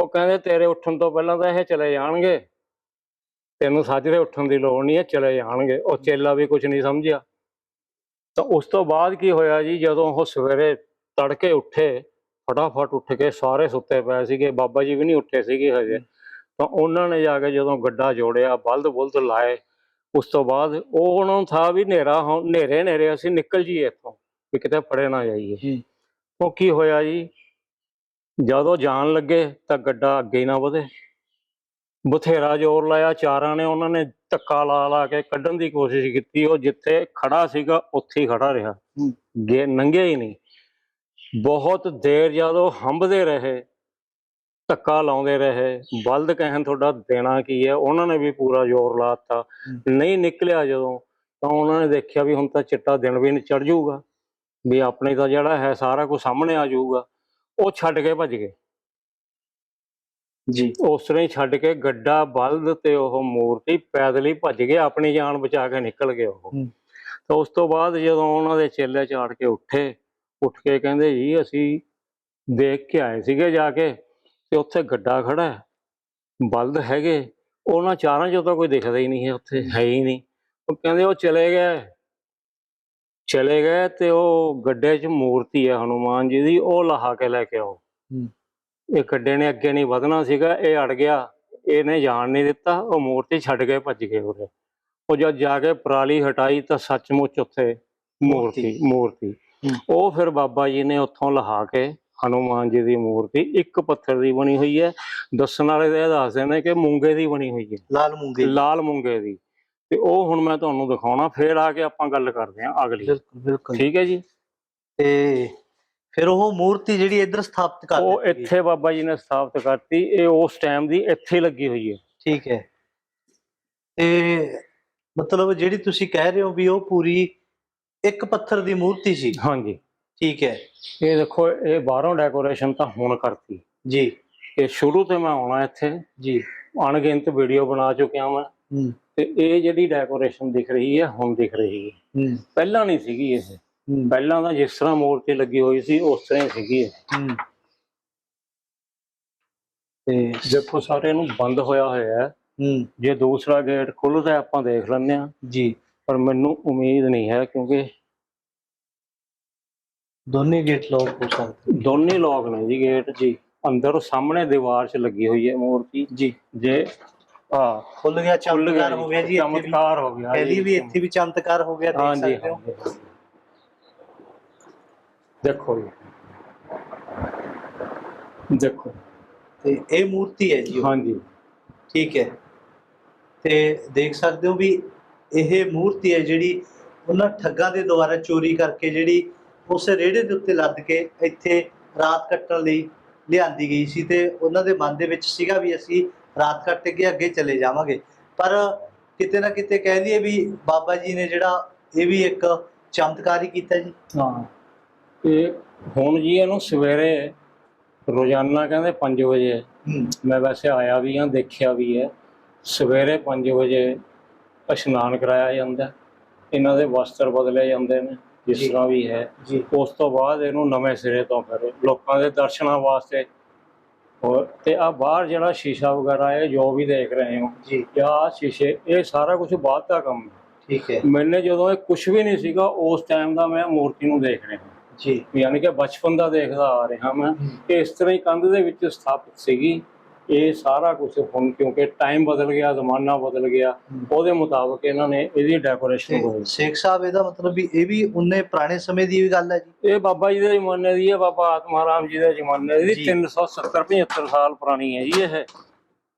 ਉਹ ਕਹਿੰਦੇ ਤੇਰੇ ਉੱਠਣ ਤੋਂ ਪਹਿਲਾਂ ਤਾਂ ਇਹ ਚਲੇ ਜਾਣਗੇ। ਤੈਨੂੰ ਸਾਜਰੇ ਉੱਠਣ ਦੀ ਲੋੜ ਨਹੀਂ ਹੈ ਚਲੇ ਜਾਣਗੇ। ਉਹ ਚੇਲਾ ਵੀ ਕੁਝ ਨਹੀਂ ਸਮਝਿਆ। ਤਾਂ ਉਸ ਤੋਂ ਬਾਅਦ ਕੀ ਹੋਇਆ ਜੀ? ਜਦੋਂ ਉਹ ਸਵੇਰੇ ਤੜਕੇ ਉੱਠੇ ਫਟਾਫਟ ਉੱਠ ਕੇ ਸਾਰੇ ਸੁੱਤੇ ਪਏ ਸੀਗੇ ਬਾਬਾ ਜੀ ਵੀ ਨਹੀਂ ਉੱਠੇ ਸੀਗੇ ਹਜੇ। ਤਾਂ ਉਹਨਾਂ ਨੇ ਜਾ ਕੇ ਜਦੋਂ ਗੱਡਾ ਜੋੜਿਆ ਬਲਦ ਬੁਲਦ ਲਾਏ ਉਸ ਤੋਂ ਬਾਅਦ ਉਹ ਉਹਨਾਂ ਨੂੰ ਥਾ ਵੀ ਹਨੇਰਾ ਹੋ ਹਨੇਰੇ ਹਨੇਰੇ ਅਸੀਂ ਨਿਕਲ ਜੀਏ ਇੱਥੋਂ ਵੀ ਕਿਤੇ ਫੜੇ ਨਾ ਜਾਈਏ। ਉਹ ਕੀ ਹੋਇਆ ਜੀ? ਜਦੋਂ ਜਾਣ ਲੱਗੇ ਤਾਂ ਗੱਡਾ ਅੱਗੇ ਨਾ ਵਧੇ। ਬਥੇਰਾ ਜ਼ੋਰ ਲਾਇਆ ਚਾਰਾਂ ਨੇ ਉਹਨਾਂ ਨੇ ਧੱਕਾ ਲਾ ਲਾ ਕੇ ਕੱਢਣ ਦੀ ਕੋਸ਼ਿਸ਼ ਕੀਤੀ। ਉਹ ਜਿੱਥੇ ਖੜਾ ਸੀਗਾ ਉੱਥੇ ਹੀ ਖੜਾ ਰਿਹਾ। ਗੇ ਨੰਗੇ ਹੀ ਨਹੀਂ। ਬਹੁਤ ਦੇਰ ਜਦੋਂ ਹੰਭਦੇ ਰਹੇ ਧੱਕਾ ਲਾਉਂਦੇ ਰਹੇ ਬਲਦ ਕਹਿਣ ਤੁਹਾਡਾ ਦੇਣਾ ਕੀ ਹੈ ਉਹਨਾਂ ਨੇ ਵੀ ਪੂਰਾ ਜ਼ੋਰ ਲਾਤਾ ਨਹੀਂ ਨਿਕਲਿਆ ਜਦੋਂ ਤਾਂ ਉਹਨਾਂ ਨੇ ਦੇਖਿਆ ਵੀ ਹੁਣ ਤਾਂ ਚਿੱਟਾ ਦਿਨ ਵੀ ਚੜ ਜਾਊਗਾ ਵੀ ਆਪਣੇ ਤਾਂ ਜਿਹੜਾ ਹੈ ਸਾਰਾ ਕੁਝ ਸਾਹਮਣੇ ਆ ਜਾਊਗਾ ਉਹ ਛੱਡ ਕੇ ਭੱਜ ਗਏ। ਜੀ। ਉਸ ਤਰ੍ਹਾਂ ਹੀ ਛੱਡ ਕੇ ਗੱਡਾ ਬਲਦ ਤੇ ਉਹ ਮੂਰਤੀ ਪੈਦਲ ਹੀ ਭੱਜ ਗਏ ਆਪਣੀ ਜਾਨ ਬਚਾ ਕੇ ਨਿਕਲ ਗਏ ਉਹ। ਤਾਂ ਉਸ ਤੋਂ ਬਾਅਦ ਜਦੋਂ ਉਹਨਾਂ ਦੇ ਚੇਲੇ ਚਾੜ ਕੇ ਉੱਠੇ ਉੱਠ ਕੇ ਕਹਿੰਦੇ ਜੀ ਅਸੀਂ ਦੇਖ ਕੇ ਆਏ ਸੀਗੇ ਜਾ ਕੇ ਤੇ ਉੱਥੇ ਗੱਡਾ ਖੜਾ ਹੈ ਬਲਦ ਹੈਗੇ ਉਹਨਾਂ ਚਾਰਾਂ ਚੋਂ ਤਾਂ ਕੋਈ ਦਿਖਦਾ ਹੀ ਨਹੀਂ ਹੈ ਉੱਥੇ ਹੈ ਹੀ ਨਹੀਂ। ਉਹ ਕਹਿੰਦੇ ਉਹ ਚਲੇ ਗਏ ਚਲੇ ਗਏ ਤੇ ਉਹ ਗੱਡੇ 'ਚ ਮੂਰਤੀ ਹੈ ਹਨੂਮਾਨ ਜੀ ਦੀ ਉਹ ਲਹਾ ਕੇ ਲੈ ਕੇ ਆਓ। ਇਹ ਗੱਡੇ ਨੇ ਅੱਗੇ ਨਹੀਂ ਵਧਣਾ ਸੀਗਾ ਇਹ ਅੜ ਗਿਆ ਇਹਨੇ ਜਾਣ ਨਹੀਂ ਦਿੱਤਾ ਉਹ ਮੂਰਤੀ ਛੱਡ ਕੇ ਭੱਜ ਗਏ ਉਰੇ। ਉਹ ਜਦ ਜਾ ਕੇ ਪਰਾਲੀ ਹਟਾਈ ਤਾਂ ਸੱਚਮੁੱਚ ਉੱਥੇ ਮੂਰਤੀ। ਮੂਰਤੀ। ਉਹ ਫਿਰ ਬਾਬਾ ਜੀ ਨੇ ਉੱਥੋਂ ਲਹਾ ਕੇ ਹਨੂਮਾਨ ਜੀ ਦੀ ਮੂਰਤੀ ਇੱਕ ਪੱਥਰ ਦੀ ਬਣੀ ਹੋਈ ਹੈ। ਦੱਸਣ ਵਾਲੇ ਤਾਂ ਇਹ ਦੱਸਦੇ ਨੇ ਕਿ ਮੂੰਗੇ ਦੀ ਬਣੀ ਹੋਈ ਹੈ। ਲਾਲ ਮੂੰਗੇ ਲਾਲ ਮੂੰਗੇ ਦੀ। ਤੇ ਉਹ ਹੁਣ ਮੈਂ ਤੁਹਾਨੂੰ ਦਿਖਾਉਣਾ ਫੇਰ ਆ ਕੇ ਆਪਾਂ ਗੱਲ ਕਰਦੇ ਹਾਂ ਅਗਲੀ। ਬਿਲਕੁਲ ਬਿਲਕੁਲ। ਠੀਕ ਹੈ ਜੀ? ਤੇ ਫਿਰ ਉਹ ਮੂਰਤੀ ਜਿਹੜੀ ਇੱਧਰ ਸਥਾਪਿਤ ਕਰ ਉਹ। ਇੱਥੇ ਬਾਬਾ ਜੀ ਨੇ ਸਥਾਪਿਤ ਕਰਤੀ। ਇਹ ਉਸ ਟਾਈਮ ਦੀ ਇੱਥੇ ਲੱਗੀ ਹੋਈ ਹੈ। ਠੀਕ ਹੈ। ਤੇ ਮਤਲਬ ਜਿਹੜੀ ਤੁਸੀਂ ਕਹਿ ਰਹੇ ਹੋ ਵੀ ਉਹ ਪੂਰੀ ਇੱਕ ਪੱਥਰ ਦੀ ਮੂਰਤੀ ਸੀ। ਹਾਂਜੀ। ਠੀਕ ਹੈ। ਇਹ ਦੇਖੋ ਇਹ ਬਾਹਰੋਂ ਡੈਕੋਰੇਸ਼ਨ ਤਾਂ ਹੁਣ ਕਰਤੀ। ਜੀ। ਇਹ ਸ਼ੁਰੂ ਤੇ ਮੈਂ ਆਉਣਾ ਇੱਥੇ। ਜੀ। ਅਣਗਿਣਤ ਵੀਡੀਓ ਬਣਾ ਚੁੱਕਿਆ ਮੈਂ। ਤੇ ਇਹ ਜਿਹੜੀ ਡੈਕੋਰੇਸ਼ਨ ਦਿਖ ਰਹੀ ਹੈ ਹੁਣ ਦਿਖ ਰਹੀ ਹੈ। ਪਹਿਲਾਂ ਨਹੀਂ ਸੀਗੀ ਇਹ। ਪਹਿਲਾਂ ਤਾਂ ਜਿਸ ਤਰ੍ਹਾਂ ਮੂਰਤੀ ਲੱਗੀ ਹੋਈ ਸੀ ਉਸ ਤਰ੍ਹਾਂ ਹੀ ਸੀਗੀ ਇਹ। ਤੇ ਦੇਖੋ ਸਾਰੇ ਨੂੰ ਬੰਦ ਹੋਇਆ ਹੋਇਆ ਹੈ। ਜੇ ਦੂਸਰਾ ਗੇਟ ਖੁੱਲਦਾ ਆਪਾਂ ਦੇਖ ਲੈਂਦੇ ਹਾਂ। ਜੀ। ਪਰ ਮੈਨੂੰ ਉਮੀਦ ਨਹੀਂ ਹੈ ਕਿਉਂਕਿ ਦੋਨੇ ਗੇਟ ਲੋਕ ਹੋ ਸਕਦੇ ਦੋਨੇ ਲੋਕ ਨੇ ਜੀ ਗੇਟ ਜੀ। ਅੰਦਰ ਸਾਹਮਣੇ ਦੀਵਾਰ 'ਚ ਲੱਗੀ ਹੋਈ ਹੈ ਮੂਰਤੀ। ਜੀ। ਜੇ ਆ ਖੁੱਲ ਗਿਆ ਚਮਤਕਾਰ ਹੋ ਗਿਆ ਜੀ ਚਮਤਕਾਰ ਹੋ ਗਿਆ ਪਹਿਲੀ। ਵੀ ਇੱਥੇ ਵੀ ਚਮਤਕਾਰ ਹੋ ਗਿਆ ਦੇਖ ਸਕਦੇ ਹੋ। ਦੇਖੋ ਜੀ। ਦੇਖੋ। ਤੇ ਇਹ ਮੂਰਤੀ ਹੈ ਜੀ। ਹਾਂਜੀ। ਠੀਕ ਹੈ। ਤੇ ਦੇਖ ਸਕਦੇ ਹੋ ਵੀ ਇਹ ਮੂਰਤੀ ਹੈ ਜਿਹੜੀ ਉਹਨਾਂ ਠੱਗਾਂ ਦੇ ਦੁਆਰਾ ਚੋਰੀ ਕਰਕੇ ਜਿਹੜੀ ਉਸ ਰੇੜੇ ਦੇ ਉੱਤੇ ਲੱਦ ਕੇ ਇੱਥੇ ਰਾਤ ਕੱਟਣ ਲਈ ਲਿਆਂਦੀ ਗਈ ਸੀ ਤੇ ਉਹਨਾਂ ਦੇ ਮਨ ਦੇ ਵਿੱਚ ਸੀਗਾ ਵੀ ਅਸੀਂ ਰਾਤ ਕੱਟ ਕੇ ਅੱਗੇ ਚਲੇ ਜਾਵਾਂਗੇ। ਪਰ ਕਿਤੇ ਨਾ ਕਿਤੇ ਕਹਿ ਲਈਏ ਵੀ ਬਾਬਾ ਜੀ ਨੇ ਜਿਹੜਾ ਇਹ ਵੀ ਇੱਕ ਚਮਤਕਾਰ ਕੀਤਾ ਜੀ। ਹਾਂ। ਤੇ ਹੁਣ ਜੀ ਇਹਨੂੰ ਸਵੇਰੇ ਰੋਜ਼ਾਨਾ ਕਹਿੰਦੇ 5 ਵਜੇ। ਮੈਂ ਵੈਸੇ ਆਇਆ ਵੀ ਹਾਂ ਦੇਖਿਆ ਵੀ ਹੈ। ਸਵੇਰੇ 5 ਵਜੇ ਇਸ਼ਨਾਨ ਕਰਾਇਆ ਜਾਂਦਾ ਇਹਨਾਂ ਦੇ ਵਸਤਰ ਬਦਲੇ ਜਾਂਦੇ ਨੇ ਜਿਸ। ਤਰ੍ਹਾਂ ਵੀ ਹੈ। ਉਸ ਤੋਂ ਬਾਅਦ ਇਹਨੂੰ ਨਵੇਂ ਸਿਰੇ ਤੋਂ ਫਿਰ ਲੋਕਾਂ ਦੇ ਦਰਸ਼ਨਾਂ ਵਾਸਤੇ ਹੋਰ ਤੇ ਆ ਬਾਹਰ ਜਿਹੜਾ ਸ਼ੀਸ਼ਾ ਵਗੈਰਾ ਹੈ ਜੋ ਵੀ ਦੇਖ ਰਹੇ ਹੋ ਜੀ। ਜਾਂ ਸ਼ੀਸ਼ੇ ਇਹ ਸਾਰਾ ਕੁਝ ਬਾਅਦ ਦਾ ਕੰਮ ਹੈ। ਠੀਕ ਹੈ। ਮੈਨੇ ਜਦੋਂ ਇਹ ਕੁਝ ਵੀ ਨਹੀਂ ਸੀਗਾ ਉਸ ਟਾਈਮ ਦਾ ਮੈਂ ਮੂਰਤੀ ਨੂੰ ਦੇਖ ਰਿਹਾ ਜੀ। ਯਾਨੀ ਕਿ ਬਚਪਨ ਦਾ ਦੇਖਦਾ ਆ ਰਿਹਾ ਮੈਂ ਇਸ ਤਰ੍ਹਾਂ ਹੀ ਕੰਧ ਦੇ ਵਿੱਚ ਸਥਾਪਿਤ ਸੀਗੀ। ਇਹ ਸਾਰਾ ਕੁਝ ਹੁਣ ਕਿਉਂਕਿ ਟਾਈਮ ਬਦਲ ਗਿਆ ਜ਼ਮਾਨਾ ਬਦਲ ਗਿਆ ਉਹਦੇ ਮੁਤਾਬਕ ਇਹਨਾਂ ਨੇ ਇਹਦੀ ਡੈਕੋਰੇਸ਼ਨ ਹੋਈ ਸ਼ੇਖ ਸਾਹਿਬ ਇਹਦਾ ਮਤਲਬ ਵੀ ਇਹ ਵੀ ਉਨੇ ਪੁਰਾਣੇ ਸਮੇਂ ਦੀ ਵੀ ਗੱਲ ਹੈ ਜੀ? ਇਹ ਬਾਬਾ ਜੀ ਦੇ ਜ਼ਮਾਨੇ ਦੀ ਹੈ ਬਾਬਾ ਆਤਮਾ ਰਾਮ ਜੀ ਦੇ ਜ਼ਮਾਨੇ ਦੀ। ਜੀ। 370 75 ਸਾਲ ਪੁਰਾਣੀ ਹੈ ਜੀ ਇਹ।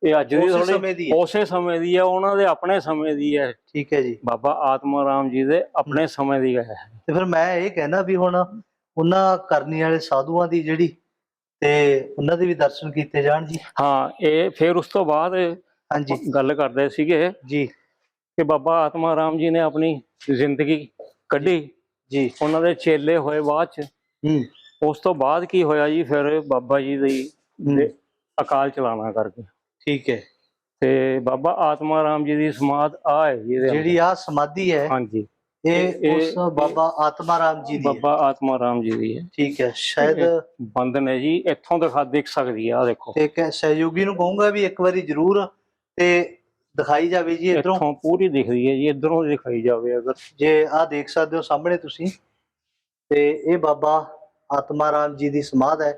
ਇਹ ਅੱਜ ਦੀ ਥੋੜੀ। ਉਸੇ ਸਮੇਂ ਦੀ ਹੈ ਉਹਨਾਂ ਦੇ ਆਪਣੇ ਸਮੇਂ ਦੀ ਹੈ। ਠੀਕ ਹੈ ਜੀ। ਬਾਬਾ ਆਤਮਾ ਰਾਮ ਜੀ ਦੇ ਆਪਣੇ ਸਮੇਂ ਦੀ ਹੈ। ਤੇ ਫਿਰ ਮੈਂ ਇਹ ਕਹਿਣਾ ਵੀ ਹੁਣ ਉਹਨਾਂ ਕਰਨੀ ਵਾਲੇ ਸਾਧੂਆਂ ਦੀ ਜਿਹੜੀ ਤੇ ਉਹਨਾਂ ਦੇ ਵੀ ਦਰਸ਼ਨ ਕੀਤੇ ਜਾਣ ਜੀ। ਹਾਂ ਇਹ ਫਿਰ ਉਸ ਤੋਂ ਬਾਅਦ ਹਾਂਜੀ। ਗੱਲ ਕਰਦੇ ਸੀਗੇ ਜੀ। ਕਿ ਬਾਬਾ ਆਤਮਾ ਰਾਮ ਜੀ ਨੇ ਆਪਣੀ ਜ਼ਿੰਦਗੀ ਕੱਢੀ। ਜੀ। ਉਹਨਾਂ ਦੇ ਚੇਲੇ ਹੋਏ ਬਾਅਦ ਚ। ਹੂੰ। ਉਸ ਤੋਂ ਬਾਅਦ ਕੀ ਹੋਇਆ ਜੀ? ਫਿਰ ਬਾਬਾ ਜੀ ਦੀ ਅਕਾਲ ਚਲਾਣਾ ਕਰਕੇ। ਠੀਕ ਹੈ। ਤੇ ਬਾਬਾ ਆਤਮਾ ਰਾਮ ਜੀ ਦੀ ਸਮਾਧ ਆ ਹੈ। ਜਿਹੜੀ ਆ ਸਮਾਧੀ ਹੈ ਹਾਂਜੀ। ਇਹ ਉਸ ਬਾਬਾ ਆਤਮਾ ਰਾਮ ਜੀ ਦੀ। ਬਾਬਾ ਆਤਮਾ ਰਾਮ ਜੀ ਦੀ ਹੈ। ਠੀਕ ਹੈ ਸ਼ਾਇਦ ਬੰਦਨ ਹੈ ਜੀ ਇੱਥੋਂ ਦਿਖਾ ਦੇਖ ਸਕਦੀ ਆ ਦੇਖੋ। ਇੱਕ ਸਹਿਯੋਗੀ ਨੂੰ ਕਹੂੰਗਾ ਵੀ ਇੱਕ ਵਾਰੀ ਜ਼ਰੂਰ ਤੇ ਦਿਖਾਈ ਜਾਵੇ ਜੀ ਇਧਰੋਂ। ਇੱਥੋਂ ਪੂਰੀ ਦਿਖਦੀ ਹੈ ਜੀ ਇਧਰੋਂ ਦਿਖਾਈ ਜਾਵੇ ਅਗਰ। ਜੇ ਆ ਦੇਖ ਸਕਦੇ ਹੋ ਸਾਹਮਣੇ ਤੁਸੀਂ ਤੇ ਇਹ ਬਾਬਾ ਆਤਮਾ ਰਾਮ ਜੀ ਦੀ ਸਮਾਧ ਹੈ।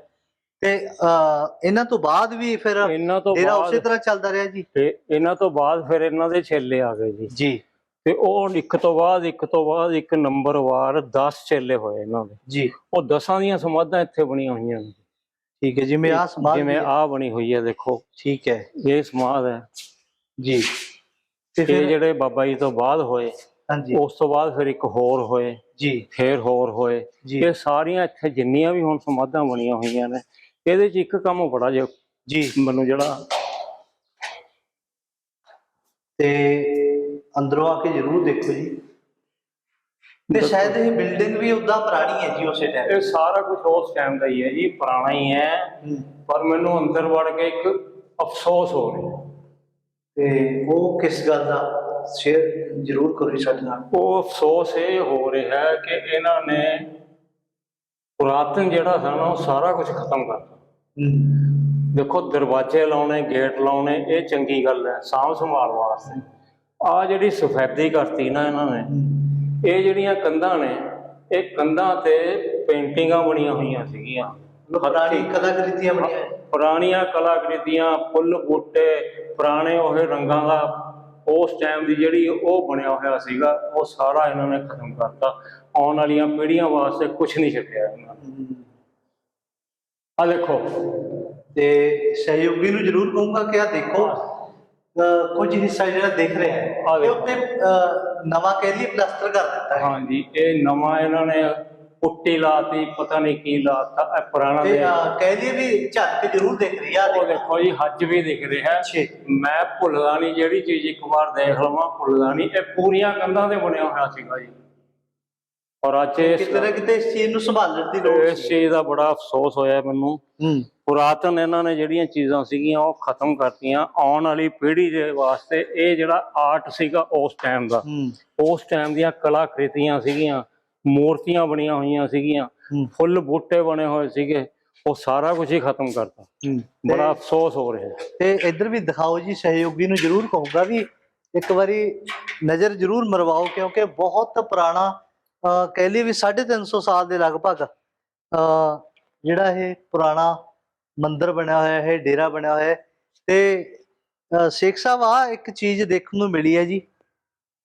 ਤੇ ਇਹਨਾਂ ਤੋਂ ਬਾਅਦ ਵੀ ਫਿਰ ਇਹਨਾਂ ਤੋਂ ਡੇਰਾ ਉਸੇ ਬਾਅਦ ਤਰ੍ਹਾਂ ਚੱਲਦਾ ਰਿਹਾ ਜੀ। ਤੇ ਇਹਨਾਂ ਤੋਂ ਬਾਅਦ ਫਿਰ ਇਹਨਾਂ ਦੇ ਛੇਲੇ ਆ ਗਏ ਜੀ। ਜੀ। ਤੇ ਉਹ ਇੱਕ ਤੋਂ ਬਾਅਦ ਇੱਕ ਤੋਂ ਬਾਅਦ ਇੱਕ ਨੰਬਰ ਵਾਰ 10 ਛੇਲੇ ਹੋਏ ਇਹਨਾਂ ਦੇ। ਜੀ। ਉਹ ਦਸਾਂ ਦੀਆਂ ਸਮਾਧਾਂ ਇੱਥੇ ਬਣੀਆਂ ਹੋਈਆਂ ਨੇ। ਠੀਕ ਹੈ ਜਿਵੇਂ ਆ ਸਮਾਧ ਜਿਵੇਂ। ਆ ਬਣੀ ਹੋਈ ਹੈ ਦੇਖੋ। ਠੀਕ ਹੈ। ਇਹ ਸਮਾਧ ਹੈ। ਜੀ। ਤੇ ਫਿਰ ਜਿਹੜੇ ਬਾਬਾ ਜੀ ਤੋਂ ਬਾਅਦ ਹੋਏ ਹਾਂਜੀ। ਉਸ ਤੋਂ ਬਾਅਦ ਫਿਰ ਇੱਕ ਹੋਰ ਹੋਏ ਜੀ। ਫੇਰ ਹੋਰ ਹੋਏ। ਇਹ ਸਾਰੀਆਂ ਇੱਥੇ ਜਿੰਨੀਆਂ ਵੀ ਹੁਣ ਸਮਾਧਾਂ ਬਣੀਆਂ ਹੋਈਆਂ ਨੇ ਇਹਦੇ 'ਚ ਇੱਕ ਕੰਮ ਬੜਾ ਜੀ। ਮੈਨੂੰ ਜਿਹੜਾ ਤੇ ਅੰਦਰੋਂ ਆ ਕੇ ਜ਼ਰੂਰ ਦੇਖੋ ਜੀ। ਤੇ ਸ਼ਾਇਦ ਇਹ ਬਿਲਡਿੰਗ ਵੀ ਉਦਾਂ ਪੁਰਾਣੀ ਹੈ ਜੀ ਉਸੇ ਟਾਈਮ ਇਹ ਸਾਰਾ ਕੁਝ ਉਸ ਟਾਈਮ ਦਾ ਹੀ ਹੈ ਜੀ ਪੁਰਾਣਾ ਹੀ ਹੈ। ਪਰ ਮੈਨੂੰ ਅੰਦਰ ਵੜ ਕੇ ਇੱਕ ਅਫਸੋਸ ਹੋ ਰਿਹਾ। ਤੇ ਉਹ ਕਿਸ ਗੱਲ ਦਾ ਸ਼ੇਅਰ ਜ਼ਰੂਰ ਕਰੋ ਸਾਡੇ ਨਾਲ। ਉਹ ਅਫਸੋਸ ਇਹ ਹੋ ਰਿਹਾ ਹੈ ਕਿ ਇਹਨਾਂ ਨੇ ਪੁਰਾਤਨ ਜਿਹੜਾ ਸੀ ਨਾ ਉਹ ਸਾਰਾ ਕੁਝ ਖਤਮ ਕਰਤਾ ਦੇਖੋ ਦਰਵਾਜ਼ੇ ਲਾਉਣੇ ਗੇਟ ਲਾਉਣੇ ਇਹ ਚੰਗੀ ਗੱਲ ਹੈ। ਸਾਂਭ ਸੰਭਾਲ ਵਾਸਤੇ। ਆ ਜਿਹੜੀ ਸਫੈਦੀ ਕਰਤੀ ਨਾ ਇਹਨਾਂ ਨੇ ਇਹ ਜਿਹੜੀਆਂ ਕੰਧਾਂ ਨੇ ਇਹ ਕੰਧਾਂ ਤੇ ਪੇਂਟਿੰਗਾਂ ਬਣੀਆਂ ਹੋਈਆਂ ਸੀਗੀਆਂ। ਪੁਰਾਣੀ। ਕਲਾਕ੍ਰਿਤੀਆਂ ਬਣੀਆਂ। ਪੁਰਾਣੀਆਂ ਕਲਾਕ੍ਰਿਤੀਆਂ ਫੁੱਲ ਬੂਟੇ ਪੁਰਾਣੇ ਉਹ ਰੰਗਾਂ ਦਾ ਉਸ ਟਾਈਮ ਦੀ ਜਿਹੜੀ ਉਹ ਬਣਿਆ ਹੋਇਆ ਸੀਗਾ ਉਹ ਸਾਰਾ ਇਹਨਾਂ ਨੇ ਖਤਮ ਕਰਤਾ। ਆਉਣ ਵਾਲੀਆਂ ਪੀੜ੍ਹੀਆਂ ਵਾਸਤੇ ਕੁਝ ਨਹੀਂ ਛੱਡਿਆ ਇਹਨਾਂ ਨੇ। ਆ ਦੇਖੋ। ਤੇ ਸਹਿਯੋਗੀ ਨੂੰ ਜ਼ਰੂਰ ਕਹੂੰਗਾ ਕਿ ਆ ਦੇਖੋ ਕੁਝ ਹਿੱਸਾ ਜਿਹੜਾ ਦਿਖ ਰਿਹਾ ਹੈ ਦੇਖੋ। ਉੱਤੇ ਨਵਾਂ ਕਹਿ ਲਈਏ ਪਲਾਸਟਰ ਕਰ ਦਿੱਤਾ ਹੈ। ਹਾਂਜੀ ਇਹ ਨਵਾਂ ਇਹਨਾਂ ਨੇ ਪੁੱਟੀ ਲਾਤੀ ਪਤਾ ਨਹੀਂ ਕੀ ਲਾਤਾ ਇਹ ਪੁਰਾਣਾ ਤੇ ਦੇ ਕਹਿ ਲਈਏ ਵੀ ਝਲਕ ਜ਼ਰੂਰ ਦਿਖ ਰਹੀ ਆ ਉਹ ਦੇਖੋ। ਜੀ ਹੱਜ ਵੀ ਦਿਖ ਰਿਹਾ। ਮੈਂ ਭੁੱਲਦਾ ਨਹੀਂ ਜਿਹੜੀ ਚੀਜ਼ ਇੱਕ ਵਾਰ ਦੇਖ ਲਵਾਂ ਭੁੱਲਦਾ ਨਹੀਂ। ਇਹ ਪੂਰੀਆਂ ਕੰਧਾਂ ਤੇ ਬਣਿਆ ਹੋਇਆ ਸੀਗਾ ਜੀ। ਔਰ ਅੱਜ ਇਸ ਕਿਤੇ ਕਿਤੇ ਇਸ ਚੀਜ਼ ਨੂੰ ਸੰਭਾਲਣ ਦੀ ਲੋੜ ਇਸ ਚੀਜ਼ ਦਾ ਬੜਾ ਅਫਸੋਸ ਹੋਇਆ ਮੈਨੂੰ। ਹੂੰ। ਪੁਰਾਤਨ ਇਹਨਾਂ ਨੇ ਜਿਹੜੀਆਂ ਚੀਜ਼ਾਂ ਸੀਗੀਆਂ ਉਹ ਖਤਮ ਕਰਤੀਆਂ। ਆਉਣ ਵਾਲੀ ਪੀੜ੍ਹੀ ਦੇ ਵਾਸਤੇ ਇਹ ਜਿਹੜਾ ਆਰਟ ਸੀਗਾ ਉਸ ਟਾਈਮ ਦਾ। ਉਸ ਟਾਈਮ ਦੀਆਂ ਕਲਾਕ੍ਰਿਤੀਆਂ ਸੀਗੀਆਂ ਮੂਰਤੀਆਂ ਬਣੀਆਂ ਹੋਈਆਂ ਸੀਗੀਆਂ। ਫੁੱਲ ਬੂਟੇ ਬਣੇ ਹੋਏ ਸੀਗੇ ਉਹ ਸਾਰਾ ਕੁਝ ਹੀ ਖਤਮ ਕਰਤਾ। ਬੜਾ ਅਫਸੋਸ ਹੋ ਰਿਹਾ। ਤੇ ਇੱਧਰ ਵੀ ਦਿਖਾਓ ਜੀ ਸਹਿਯੋਗੀ ਨੂੰ ਜ਼ਰੂਰ ਕਹੂੰਗਾ ਵੀ ਇੱਕ ਵਾਰੀ ਨਜ਼ਰ ਜ਼ਰੂਰ ਮਰਵਾਓ ਕਿਉਂਕਿ ਬਹੁਤ ਪੁਰਾਣਾ ਕਹਿ ਲਈਏ ਵੀ 350 ਸਾਲ ਦੇ ਲਗਭਗ ਜਿਹੜਾ ਇਹ ਪੁਰਾਣਾ ਮੰਦਿਰ ਬਣਿਆ ਹੋਇਆ ਹੈ ਡੇਰਾ ਬਣਿਆ ਹੋਇਆ ਹੈ ਤੇ ਸ਼ੇਖ ਸਾਹਿਬ ਆ ਇੱਕ ਚੀਜ਼ ਦੇਖਣ ਨੂੰ ਮਿਲੀ ਹੈ ਜੀ।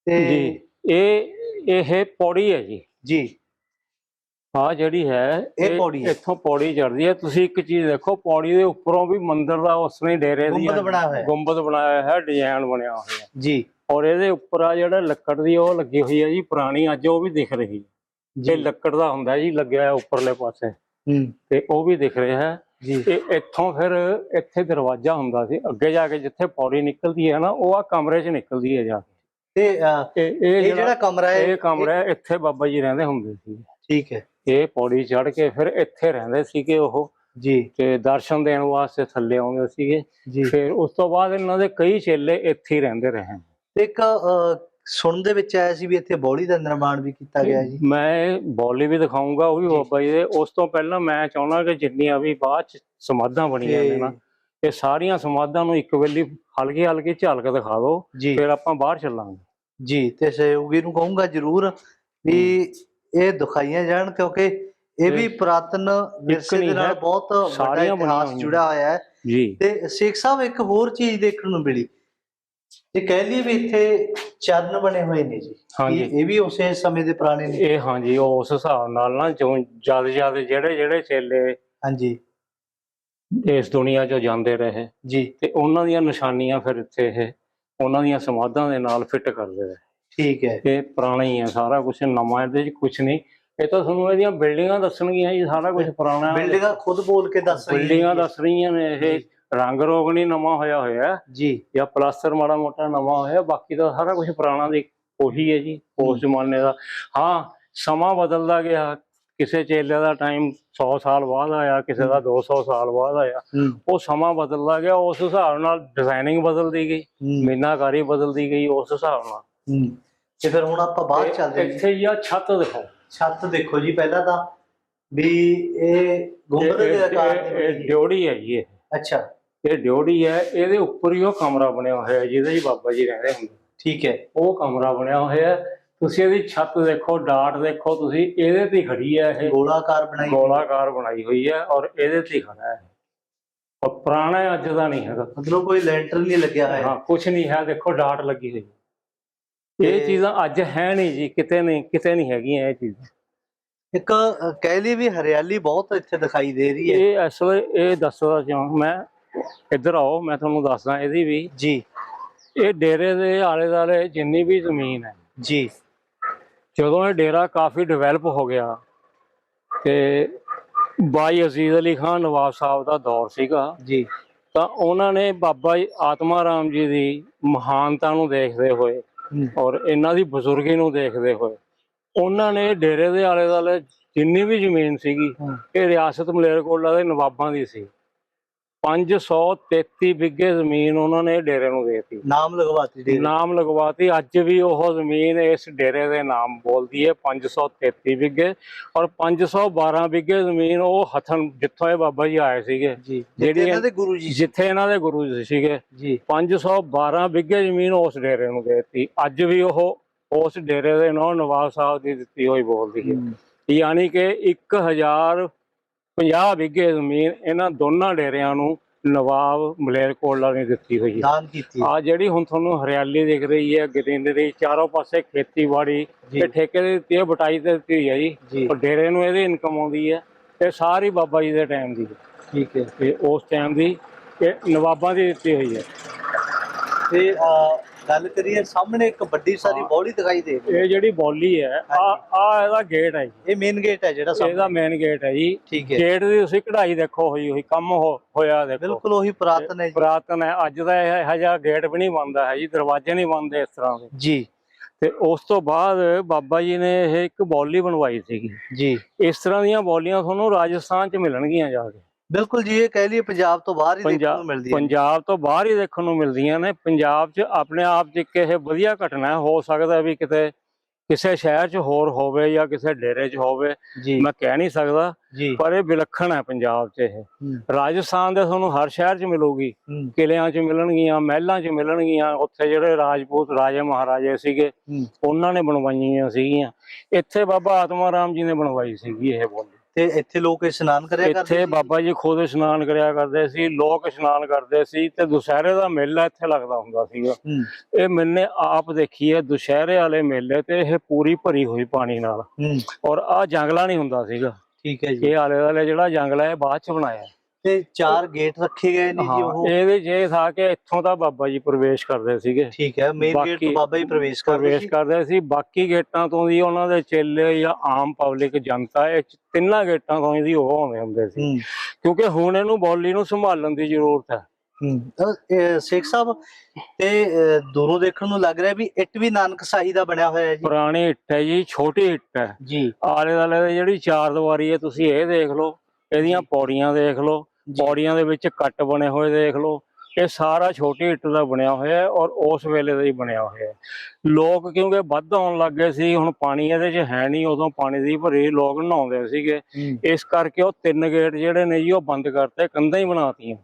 ਤੇ ਜੀ ਇਹ ਇਹ ਪੌੜੀ ਹੈ ਜੀ। ਜੀ। ਆ ਜਿਹੜੀ ਹੈ ਇਹ ਪੌੜੀ। ਇੱਥੋਂ ਪੌੜੀ ਚੜਦੀ ਹੈ। ਤੁਸੀਂ ਇੱਕ ਚੀਜ਼ ਦੇਖੋ ਪੌੜੀ ਦੇ ਉੱਪਰੋਂ ਵੀ ਮੰਦਿਰ ਦਾ ਉਸਨੇ ਡੇਰੇ ਦੀ ਗੁੰਬਦ ਬਣਾਇਆ ਹੋਇਆ। ਗੁੰਬਦ ਬਣਾਇਆ ਹੈ ਡਿਜ਼ਾਈਨ ਬਣਿਆ ਹੋਇਆ ਜੀ। ਔਰ ਇਹਦੇ ਉੱਪਰ ਆ ਜਿਹੜਾ ਲੱਕੜ ਦੀ ਉਹ ਲੱਗੀ ਹੋਈ ਹੈ ਜੀ ਪੁਰਾਣੀ ਅੱਜ ਉਹ ਵੀ ਦਿਖ ਰਹੀ ਹੈ। ਜੀ। ਲੱਕੜ ਦਾ ਹੁੰਦਾ ਜੀ ਲੱਗਿਆ ਉੱਪਰਲੇ ਪਾਸੇ। ਹੂੰ। ਤੇ ਉਹ ਵੀ ਦਿਖ ਰਿਹਾ ਹੈ। ਜੀ। ਇਹ ਇੱਥੋਂ ਫਿਰ ਇੱਥੇ ਦਰਵਾਜ਼ਾ ਹੁੰਦਾ ਸੀ ਅੱਗੇ ਜਾ ਕੇ ਜਿੱਥੇ ਪੌੜੀ ਨਿਕਲਦੀ ਹੈ ਨਾ ਉਹ ਆ ਕਮਰੇ 'ਚ ਨਿਕਲਦੀ ਹੈ ਜਾ ਕੇ। ਤੇ ਇਹ ਇਹ ਇਹ ਜਿਹੜਾ ਕਮਰਾ ਹੈ ਇਹ ਕਮਰਾ ਹੈ, ਇੱਥੇ ਬਾਬਾ ਜੀ ਰਹਿੰਦੇ ਹੁੰਦੇ ਸੀ। ਠੀਕ ਹੈ। ਇਹ ਪੌੜੀ ਚੜ੍ਹ ਕੇ ਫਿਰ ਇੱਥੇ ਰਹਿੰਦੇ ਸੀਗੇ ਉਹ। ਜੀ। ਤੇ ਦਰਸ਼ਨ ਦੇਣ ਵਾਸਤੇ ਥੱਲੇ ਆਉਂਦੇ ਸੀਗੇ। ਜੀ। ਫਿਰ ਉਸ ਤੋਂ ਬਾਅਦ ਇਹਨਾਂ ਦੇ ਕਈ ਚੇਲੇ ਇੱਥੇ ਹੀ ਰਹਿੰਦੇ ਰਹੇ। ਤੇ ਇੱਕ ਸੁਣਨ ਦੇ ਵਿੱਚ ਆਇਆ ਸੀ ਵੀ ਇੱਥੇ ਬੌਲੀ ਦਾ ਨਿਰਮਾਣ ਵੀ ਕੀਤਾ ਗਿਆ ਜੀ। ਮੈਂ ਬੌਲੀ ਵੀ ਦਿਖਾਉਂਗਾ ਉਹ ਵੀ। ਬਾਬਾ ਜੀ ਦੇ। ਉਸ ਤੋਂ ਪਹਿਲਾਂ ਮੈਂ ਚਾਹੁੰਦਾ ਕਿ ਜਿੰਨੀਆਂ ਵੀ ਬਾਅਦ ਚ ਸਮਾਧਾਂ ਬਣੀਆਂ ਨੇ ਨਾ ਇਹ ਸਾਰੀਆਂ ਸਮਾਧਾਂ ਨੂੰ ਇੱਕ ਵੇਲੀ ਹਲਕੀ ਹਲਕੀ ਝਲਕ ਦਿਖਾ ਦਿਓ ਫਿਰ ਆਪਾਂ ਬਾਹਰ ਚੱਲਾਂਗੇ। ਜੀ ਤੇ ਸਹਿਯੋਗੀ ਨੂੰ ਕਹੂੰਗਾ ਜ਼ਰੂਰ ਵੀ ਇਹ ਦਿਖਾਈਆਂ ਜਾਣ ਕਿਉਂਕਿ ਇਹ ਵੀ ਪੁਰਾਤਨ ਵਿਰਸੇ ਦੇ ਨਾਲ ਬਹੁਤ ਵੱਡਾ ਇਤਿਹਾਸ। ਜੁੜਿਆ ਹੋਇਆ ਹੈ। ਜੀ। ਤੇ ਸ਼ੇਖ ਸਾਹਿਬ ਇੱਕ ਹੋਰ ਚੀਜ਼ ਦੇਖਣ ਨੂੰ ਮਿਲੀ। ਜੇ ਕਹਿ ਲਈਏ ਵੀ ਇੱਥੇ ਚਰਨ ਬਣੇ ਹੋਏ ਨੇ ਜੀ। ਹਾਂਜੀ। ਇਹ ਇਹ ਵੀ ਉਸੇ ਸਮੇਂ ਦੇ ਪੁਰਾਣੇ ਨੇ। ਇਹ ਹਾਂਜੀ ਉਹ ਉਸ ਹਿਸਾਬ ਨਾਲ ਨਾ ਜੋ ਜ਼ਿਆਦਾ ਜ਼ਿਆਦਾ ਜਿਹੜੇ ਜਿਹੜੇ ਚੇਲੇ ਹਾਂਜੀ। ਇਸ ਦੁਨੀਆ 'ਚੋਂ ਜਾਂਦੇ ਰਹੇ ਜੀ। ਤੇ ਉਹਨਾਂ ਦੀਆਂ ਨਿਸ਼ਾਨੀਆਂ ਫਿਰ ਇੱਥੇ ਇਹ ਉਹਨਾਂ ਦੀਆਂ ਸਮਾਧਾਂ ਦੇ ਨਾਲ ਫਿੱਟ ਕਰਦੇ ਰਹੇ। ਠੀਕ ਹੈ। ਇਹ ਪੁਰਾਣਾ ਹੀ ਹੈ ਸਾਰਾ ਕੁਝ ਨਵਾਂ ਇਹਦੇ 'ਚ ਕੁਝ ਨਹੀਂ। ਇਹ ਤਾਂ ਤੁਹਾਨੂੰ ਇਹਦੀਆਂ ਬਿਲਡਿੰਗਾਂ ਦੱਸਣਗੀਆਂ ਜੀ ਸਾਰਾ ਕੁਝ ਪੁਰਾਣਾ। ਬਿਲਡਿੰਗਾਂ ਖੁਦ ਬੋਲ ਕੇ ਦੱਸ ਰਹੀ ਬਿਲਡਿੰਗਾਂ ਦੱਸ ਰਹੀਆਂ ਨੇ ਇਹ। ਰੰਗ ਰੋਗਣੀ ਨਵਾਂ ਹੋਇਆ ਹੋਇਆ ਜੀ। ਜਾਂ ਪਲਾਸਟਰ ਮਾੜਾ ਮੋਟਾ ਨਵਾਂ ਹੋਇਆ ਬਾਕੀ ਤਾਂ ਸਾਰਾ ਕੁਝ ਪੁਰਾਣਾ ਦੀ ਉਹੀ ਹੈ ਜੀ ਉਸ ਜ਼ਮਾਨੇ ਦਾ। ਹਾਂ ਸਮਾਂ ਬਦਲਦਾ ਗਿਆ। ਕਿਸੇ ਚੇਲੇ ਦਾ ਟਾਈਮ 100 ਸਾਲ ਬਾਅਦ ਆਇਆ ਕਿਸੇ ਦਾ 200 ਸਾਲ ਬਾਅਦ ਆਇਆ। ਉਹ ਸਮਾਂ ਬਦਲਦਾ ਗਿਆ। ਉਸ ਹਿਸਾਬ ਨਾਲ ਡਿਜ਼ਾਈਨਿੰਗ ਬਦਲਦੀ ਗਈ। ਮੀਨਾਕਾਰੀ ਬਦਲਦੀ ਗਈ ਉਸ ਹਿਸਾਬ ਨਾਲ। ਤੇ ਫਿਰ ਹੁਣ ਆਪਾਂ ਬਾਹਰ ਚੱਲਦੇ ਹਾਂ ਇੱਥੇ ਆ ਛੱਤ ਦਿਖਾਓ। ਛੱਤ ਦੇਖੋ ਜੀ ਪਹਿਲਾਂ ਤਾਂ ਵੀ ਇਹ ਗੁੰਬਦ ਦੇ ਆਕਾਰ ਦੀ। ਡਿਉੜੀ ਹੈ ਜੀ ਇਹ। ਅੱਛਾ। ਇਹ ਡਿਉੜੀ ਹੈ ਇਹਦੇ ਉੱਪਰ ਹੀ ਉਹ ਕਮਰਾ ਬਣਿਆ ਹੋਇਆ ਹੈ ਜਿਹਦੇ 'ਚ ਬਾਬਾ ਜੀ ਰਹਿੰਦੇ ਹੁੰਦੇ। ਠੀਕ ਹੈ। ਉਹ ਕਮਰਾ ਬਣਿਆ ਹੋਇਆ ਹੈ। ਤੁਸੀਂ ਇਹਦੀ ਛੱਤ ਦੇਖੋ ਡਾਟ ਦੇਖੋ ਤੁਸੀਂ ਇਹਦੇ ਤੇ ਹੀ ਖੜੀ ਹੈ ਇਹ। ਗੋਲਾਕਾਰ ਬਣਾਈ ਹੈ। ਗੋਲਾਕਾਰ ਬਣਾਈ ਹੋਈ ਹੈ ਔਰ ਇਹਦੇ ਤੇ ਹੀ ਖੜਾ ਹੈ। ਉਹ ਪੁਰਾਣਾ ਹੈ, ਅੱਜ ਦਾ ਨਹੀਂ ਹੈਗਾ। ਮਤਲਬ ਕੋਈ ਲੈਂਟਰ ਨਹੀਂ ਲੱਗਿਆ ਹੋਇਆ। ਹਾਂ ਕੁਝ ਨਹੀਂ ਹੈ ਦੇਖੋ ਡਾਟ ਲੱਗੀ ਹੋਈ ਹੈ। ਇਹ ਚੀਜ਼ਾਂ ਅੱਜ ਹੈ ਨਹੀਂ ਜੀ ਕਿਤੇ ਨਹੀਂ ਕਿਤੇ ਨਹੀਂ ਹੈਗੀਆਂ ਇਹ ਚੀਜ਼ਾਂ। ਇੱਕ ਕਹਿ ਲਈ ਵੀ ਹਰਿਆਲੀ ਬਹੁਤ ਇੱਥੇ ਦਿਖਾਈ ਦੇ ਰਹੀ ਹੈ। ਇਹ ਅਸਲ ਇਹ ਦੱਸਦਾ ਚਾਹਾਂ ਮੈਂ ਇੱਧਰ ਆਓ ਮੈਂ ਤੁਹਾਨੂੰ ਦੱਸਦਾ ਇਹਦੀ ਵੀ। ਜੀ। ਇਹ ਡੇਰੇ ਦੇ ਆਲੇ ਦੁਆਲੇ ਜਿੰਨੀ ਵੀ ਜ਼ਮੀਨ ਹੈ ਜੀ। ਜਦੋਂ ਇਹ ਡੇਰਾ ਕਾਫੀ ਡਿਵੈਲਪ ਹੋ ਗਿਆ ਤੇ ਬਾਈ ਅਜ਼ੀਜ਼ ਅਲੀ ਖਾਨ ਨਵਾਬ ਸਾਹਿਬ ਦਾ ਦੌਰ ਸੀਗਾ ਜੀ। ਤਾਂ ਉਹਨਾਂ ਨੇ ਬਾਬਾ ਜੀ ਆਤਮਾ ਰਾਮ ਜੀ ਦੀ ਮਹਾਨਤਾ ਨੂੰ ਦੇਖਦੇ ਹੋਏ। ਔਰ ਇਹਨਾਂ ਦੀ ਬਜ਼ੁਰਗੀ ਨੂੰ ਦੇਖਦੇ ਹੋਏ ਉਹਨਾਂ ਨੇ ਡੇਰੇ ਦੇ ਆਲੇ ਦੁਆਲੇ ਜਿੰਨੀ ਵੀ ਜ਼ਮੀਨ ਸੀਗੀ। ਇਹ ਰਿਆਸਤ ਮਲੇਰਕੋਟਲਾ ਦੇ ਨਵਾਬਾਂ ਦੀ ਸੀ। 533 ਬਿੱਗੇ ਜ਼ਮੀਨ ਉਹਨਾਂ ਨੇ ਡੇਰੇ ਨੂੰ ਦੇਤੀ। ਨਾਮ ਲਗਵਾਤੀ ਡੇਰੇ। ਨਾਮ ਲਗਵਾਤੀ। ਅੱਜ ਵੀ ਉਹ ਜ਼ਮੀਨ ਇਸ ਡੇਰੇ ਦੇ ਨਾਮ ਬੋਲਦੀ ਹੈ 533 ਬਿੱਗੇ ਔਰ 512 ਬਿੱਗੇ ਜ਼ਮੀਨ ਉਹ ਹਥਨ ਜਿੱਥੋਂ ਇਹ ਬਾਬਾ ਜੀ ਆਏ ਸੀਗੇ। ਜਿਹੜੀ ਇਹਨਾਂ ਦੇ ਗੁਰੂ ਜੀ ਜਿੱਥੇ ਇਹਨਾਂ ਦੇ ਗੁਰੂ ਜੀ ਸੀਗੇ। ਜੀ। 512 ਬਿੱਗੇ ਜ਼ਮੀਨ ਉਸ ਡੇਰੇ ਨੂੰ ਦੇਤੀ। ਅੱਜ ਵੀ ਉਹ ਉਸ ਡੇਰੇ ਦੇ ਨਾਂ ਨਵਾਬ ਸਾਹਿਬ ਦੀ ਦਿੱਤੀ ਹੋਈ ਬੋਲਦੀ ਹੈ। ਯਾਨੀ ਕਿ 1050 ਬਿੱਗੇ ਜ਼ਮੀਨ ਇਹਨਾਂ ਦੋਨਾਂ ਡੇਰਿਆਂ ਨੂੰ ਨਵਾਬ ਮਲੇਰਕੋਟਲਾ ਨੇ ਦਿੱਤੀ ਹੋਈ ਹੈ। ਦਾਨ ਕੀਤੀ। ਆ ਜਿਹੜੀ ਹੁਣ ਤੁਹਾਨੂੰ ਹਰਿਆਲੀ ਦਿਖ ਰਹੀ ਹੈ ਗ੍ਰੀਨਰੀ ਚਾਰੋਂ ਪਾਸੇ ਖੇਤੀਬਾੜੀ ਜੀ। ਇਹ ਠੇਕੇ ਦੇ ਦਿੱਤੀ ਹੈ ਬਟਾਈ ਤੇ ਦਿੱਤੀ ਹੋਈ ਹੈ ਜੀ। ਜੀ। ਔਰ ਡੇਰੇ ਨੂੰ ਇਹਦੀ ਇਨਕਮ ਆਉਂਦੀ ਹੈ ਤੇ ਸਾਰੀ ਬਾਬਾ ਜੀ ਦੇ ਟਾਈਮ ਦੀ। ਠੀਕ ਹੈ। ਤੇ ਉਸ ਟਾਈਮ ਦੀ ਇਹ ਨਵਾਬਾਂ ਦੀ ਦਿੱਤੀ ਹੋਈ ਹੈ। ਤੇ ਅ, ਗੱਲ ਕਰੀਏ ਸਾਹਮਣੇ ਇੱਕ ਵੱਡੀ ਸਾਰੀ। ਬੌਲੀ ਦਿਖਾਈ ਦੇ ਰਹੀ ਹੈ। ਇਹ ਜਿਹੜੀ ਬੋਲੀ ਹੈ ਆ ਆ ਇਹਦਾ ਗੇਟ ਹੈ ਜੀ। ਇਹ ਮੇਨ ਗੇਟ ਹੈ ਜਿਹੜਾ ਇਹਦਾ ਸਾਹਮਣੇ ਮੇਨ ਗੇਟ ਹੈ ਜੀ। ਠੀਕ ਹੈ। ਗੇਟ ਦੀ ਤੁਸੀਂ ਕਢਾਈ ਦੇਖੋ ਹੋਈ ਹੋਈ ਕੰਮ ਹੋਇਆ ਦੇਖੋ। ਬਿਲਕੁਲ ਉਹੀ ਪੁਰਾਤਨ ਹੈ ਜੀ। ਪੁਰਾਤਨ ਹੈ। ਅੱਜ ਦਾ ਇਹ ਜਿਹਾ ਗੇਟ ਵੀ ਨਹੀਂ ਬਣਦਾ ਹੈ ਜੀ ਦਰਵਾਜ਼ੇ ਨਹੀਂ ਬਣਦੇ ਇਸ ਤਰ੍ਹਾਂ ਦੇ। ਜੀ। ਤੇ ਉਸ ਤੋਂ ਬਾਅਦ ਬਾਬਾ ਜੀ ਨੇ ਇਹ ਇੱਕ ਬੌਲੀ ਬਣਵਾਈ ਸੀਗੀ। ਜੀ। ਇਸ ਤਰ੍ਹਾਂ ਦੀਆਂ ਬੌਲੀਆਂ ਤੁਹਾਨੂੰ ਰਾਜਸਥਾਨ 'ਚ ਮਿਲਣਗੀਆਂ ਜਾ ਕੇ। ਬਿਲਕੁਲ ਜੀ ਇਹ ਕਹਿ ਲਈਏ ਪੰਜਾਬ ਤੋਂ ਬਾਹਰ ਹੀ ਦੇਖਣ ਨੂੰ ਮਿਲਦੀ ਹੈ ਪੰਜਾਬ ਤੋਂ ਬਾਹਰ ਹੀ ਦੇਖਣ ਨੂੰ ਮਿਲਦੀਆਂ ਨੇ। ਪੰਜਾਬ 'ਚ ਆਪਣੇ ਆਪ 'ਚ ਇਹ ਵਧੀਆ ਘਟਨਾ ਹੈ ਸਕਦਾ ਵੀ ਕਿਤੇ ਕਿਸੇ ਸ਼ਹਿਰ 'ਚ ਹੋਰ ਹੋਵੇ ਜਾਂ ਕਿਸੇ ਡੇਰੇ 'ਚ ਹੋਵੇ। ਮੈਂ ਕਹਿ ਨਹੀਂ ਸਕਦਾ ਪਰ ਇਹ ਵਿਲੱਖਣ ਹੈ ਪੰਜਾਬ 'ਚ ਇਹ। ਰਾਜਸਥਾਨ ਦੇ ਤੁਹਾਨੂੰ ਹਰ ਸ਼ਹਿਰ 'ਚ ਮਿਲੂਗੀ। ਕਿਲਿਆਂ 'ਚ ਮਿਲਣਗੀਆਂ ਮਹਿਲਾਂ 'ਚ ਮਿਲਣਗੀਆਂ ਉੱਥੇ ਜਿਹੜੇ ਰਾਜਪੂਤ ਰਾਜੇ ਮਹਾਰਾਜੇ ਸੀਗੇ। ਉਹਨਾਂ ਨੇ ਬਣਵਾਈਆਂ ਸੀਗੀਆਂ। ਇੱਥੇ ਬਾਬਾ ਆਤਮਾ ਰਾਮ ਜੀ ਨੇ ਬਣਵਾਈ ਸੀਗੀ ਇਹ ਬੋਲੀ। ਤੇ ਇੱਥੇ ਲੋਕ ਇਸ਼ਨਾਨ ਕਰਿਆ ਕਰਦੇ ਇੱਥੇ? ਬਾਬਾ ਜੀ ਖੁਦ ਇਸ਼ਨਾਨ ਕਰਿਆ ਕਰਦੇ ਸੀ ਲੋਕ ਇਸ਼ਨਾਨ ਕਰਦੇ ਸੀ ਤੇ ਦੁਸਹਿਰੇ ਦਾ ਮੇਲਾ ਇੱਥੇ ਲੱਗਦਾ ਹੁੰਦਾ ਸੀਗਾ। ਇਹ ਮੈਨੇ ਆਪ ਦੇਖੀ ਹੈ ਦੁਸਹਿਰੇ ਵਾਲੇ ਮੇਲੇ ਤੇ ਇਹ ਪੂਰੀ ਭਰੀ ਹੋਈ ਪਾਣੀ ਨਾਲ। ਔਰ ਆ ਜੰਗਲਾ ਨਹੀਂ ਹੁੰਦਾ ਸੀਗਾ। ਠੀਕ ਹੈ ਜੀ। ਇਹ ਆਲੇ ਦੁਆਲੇ ਜਿਹੜਾ ਜੰਗਲਾ ਹੈ ਬਾਅਦ ਚ ਬਣਾਇਆ। ਤੇ ਚਾਰ ਗੇਟ ਰੱਖੇ ਗਏ ਨੇ ਜੀ ਉਹ। ਇਹਦੇ ਇਹ ਥਾ ਕਿ ਇੱਥੋਂ ਤਾਂ ਬਾਬਾ ਜੀ ਪ੍ਰਵੇਸ਼ ਕਰਦੇ ਸੀਗੇ। ਠੀਕ ਹੈ ਮੇਨ ਗੇਟ ਤੋਂ ਬਾਬਾ ਜੀ ਪ੍ਰਵੇਸ਼ ਕਰਦੇ ਪ੍ਰਵੇਸ਼ ਕਰਦੇ ਸੀ। ਬਾਕੀ ਗੇਟਾਂ ਤੋਂ ਦੀ ਉਹਨਾਂ ਦੇ ਚੇਲੇ ਜਾਂ ਆਮ ਪਬਲਿਕ ਜਨਤਾ ਇਹ ਤਿੰਨਾਂ ਗੇਟਾਂ ਤੋਂ ਇਹਦੀ ਉਹ ਆਉਂਦੇ ਹੁੰਦੇ ਸੀ। ਕਿਉਂਕਿ ਹੁਣ ਇਹਨੂੰ ਬੋਲੀ ਨੂੰ ਸੰਭਾਲਣ ਦੀ ਜ਼ਰੂਰਤ ਹੈ। ਸ਼ੇਖ ਸਾਹਿਬ ਤੇ ਦੂਰੋਂ ਦੇਖਣ ਨੂੰ ਲੱਗ ਰਿਹਾ ਵੀ ਇੱਟ ਵੀ ਨਾਨਕ ਸਾਹੀ ਦਾ ਬਣਿਆ ਹੋਇਆ ਹੈ ਜੀ। ਪੁਰਾਣੀ ਇੱਟ ਹੈ ਜੀ ਛੋਟੀ ਇੱਟ ਹੈ। ਜੀ। ਆਲੇ ਦੁਆਲੇ ਦੀ ਜਿਹੜੀ ਚਾਰ ਦੀਵਾਰੀ ਹੈ ਤੁਸੀਂ ਇਹ ਦੇਖ ਲਓ ਇਹਦੀਆਂ ਪੌੜੀਆਂ ਦੇਖ ਲਓ ਜੀ। ਪੌੜੀਆਂ ਦੇ ਵਿੱਚ ਕੱਟ ਬਣੇ ਹੋਏ ਦੇਖ ਲਓ। ਇਹ ਸਾਰਾ ਛੋਟੀ ਇੱਟ ਦਾ ਬਣਿਆ ਹੋਇਆ ਹੈ ਔਰ ਉਸ ਵੇਲੇ ਦਾ ਹੀ ਬਣਿਆ ਹੋਇਆ ਹੈ। ਲੋਕ ਕਿਉਂਕਿ ਵੱਧ ਆਉਣ ਲੱਗੇ ਸੀ ਹੁਣ ਪਾਣੀ ਇਹਦੇ 'ਚ ਹੈ ਨਹੀਂ ਉਦੋਂ ਪਾਣੀ ਦੀ ਭਰੀ ਲੋਕ ਨਹਾਉਂਦੇ ਸੀਗੇ। ਇਸ ਕਰਕੇ ਉਹ ਤਿੰਨ ਗੇਟ ਜਿਹੜੇ ਨੇ ਜੀ ਉਹ ਬੰਦ ਕਰਤੇ ਕੰਧਾਂ ਹੀ ਬਣਾਤੀਆਂ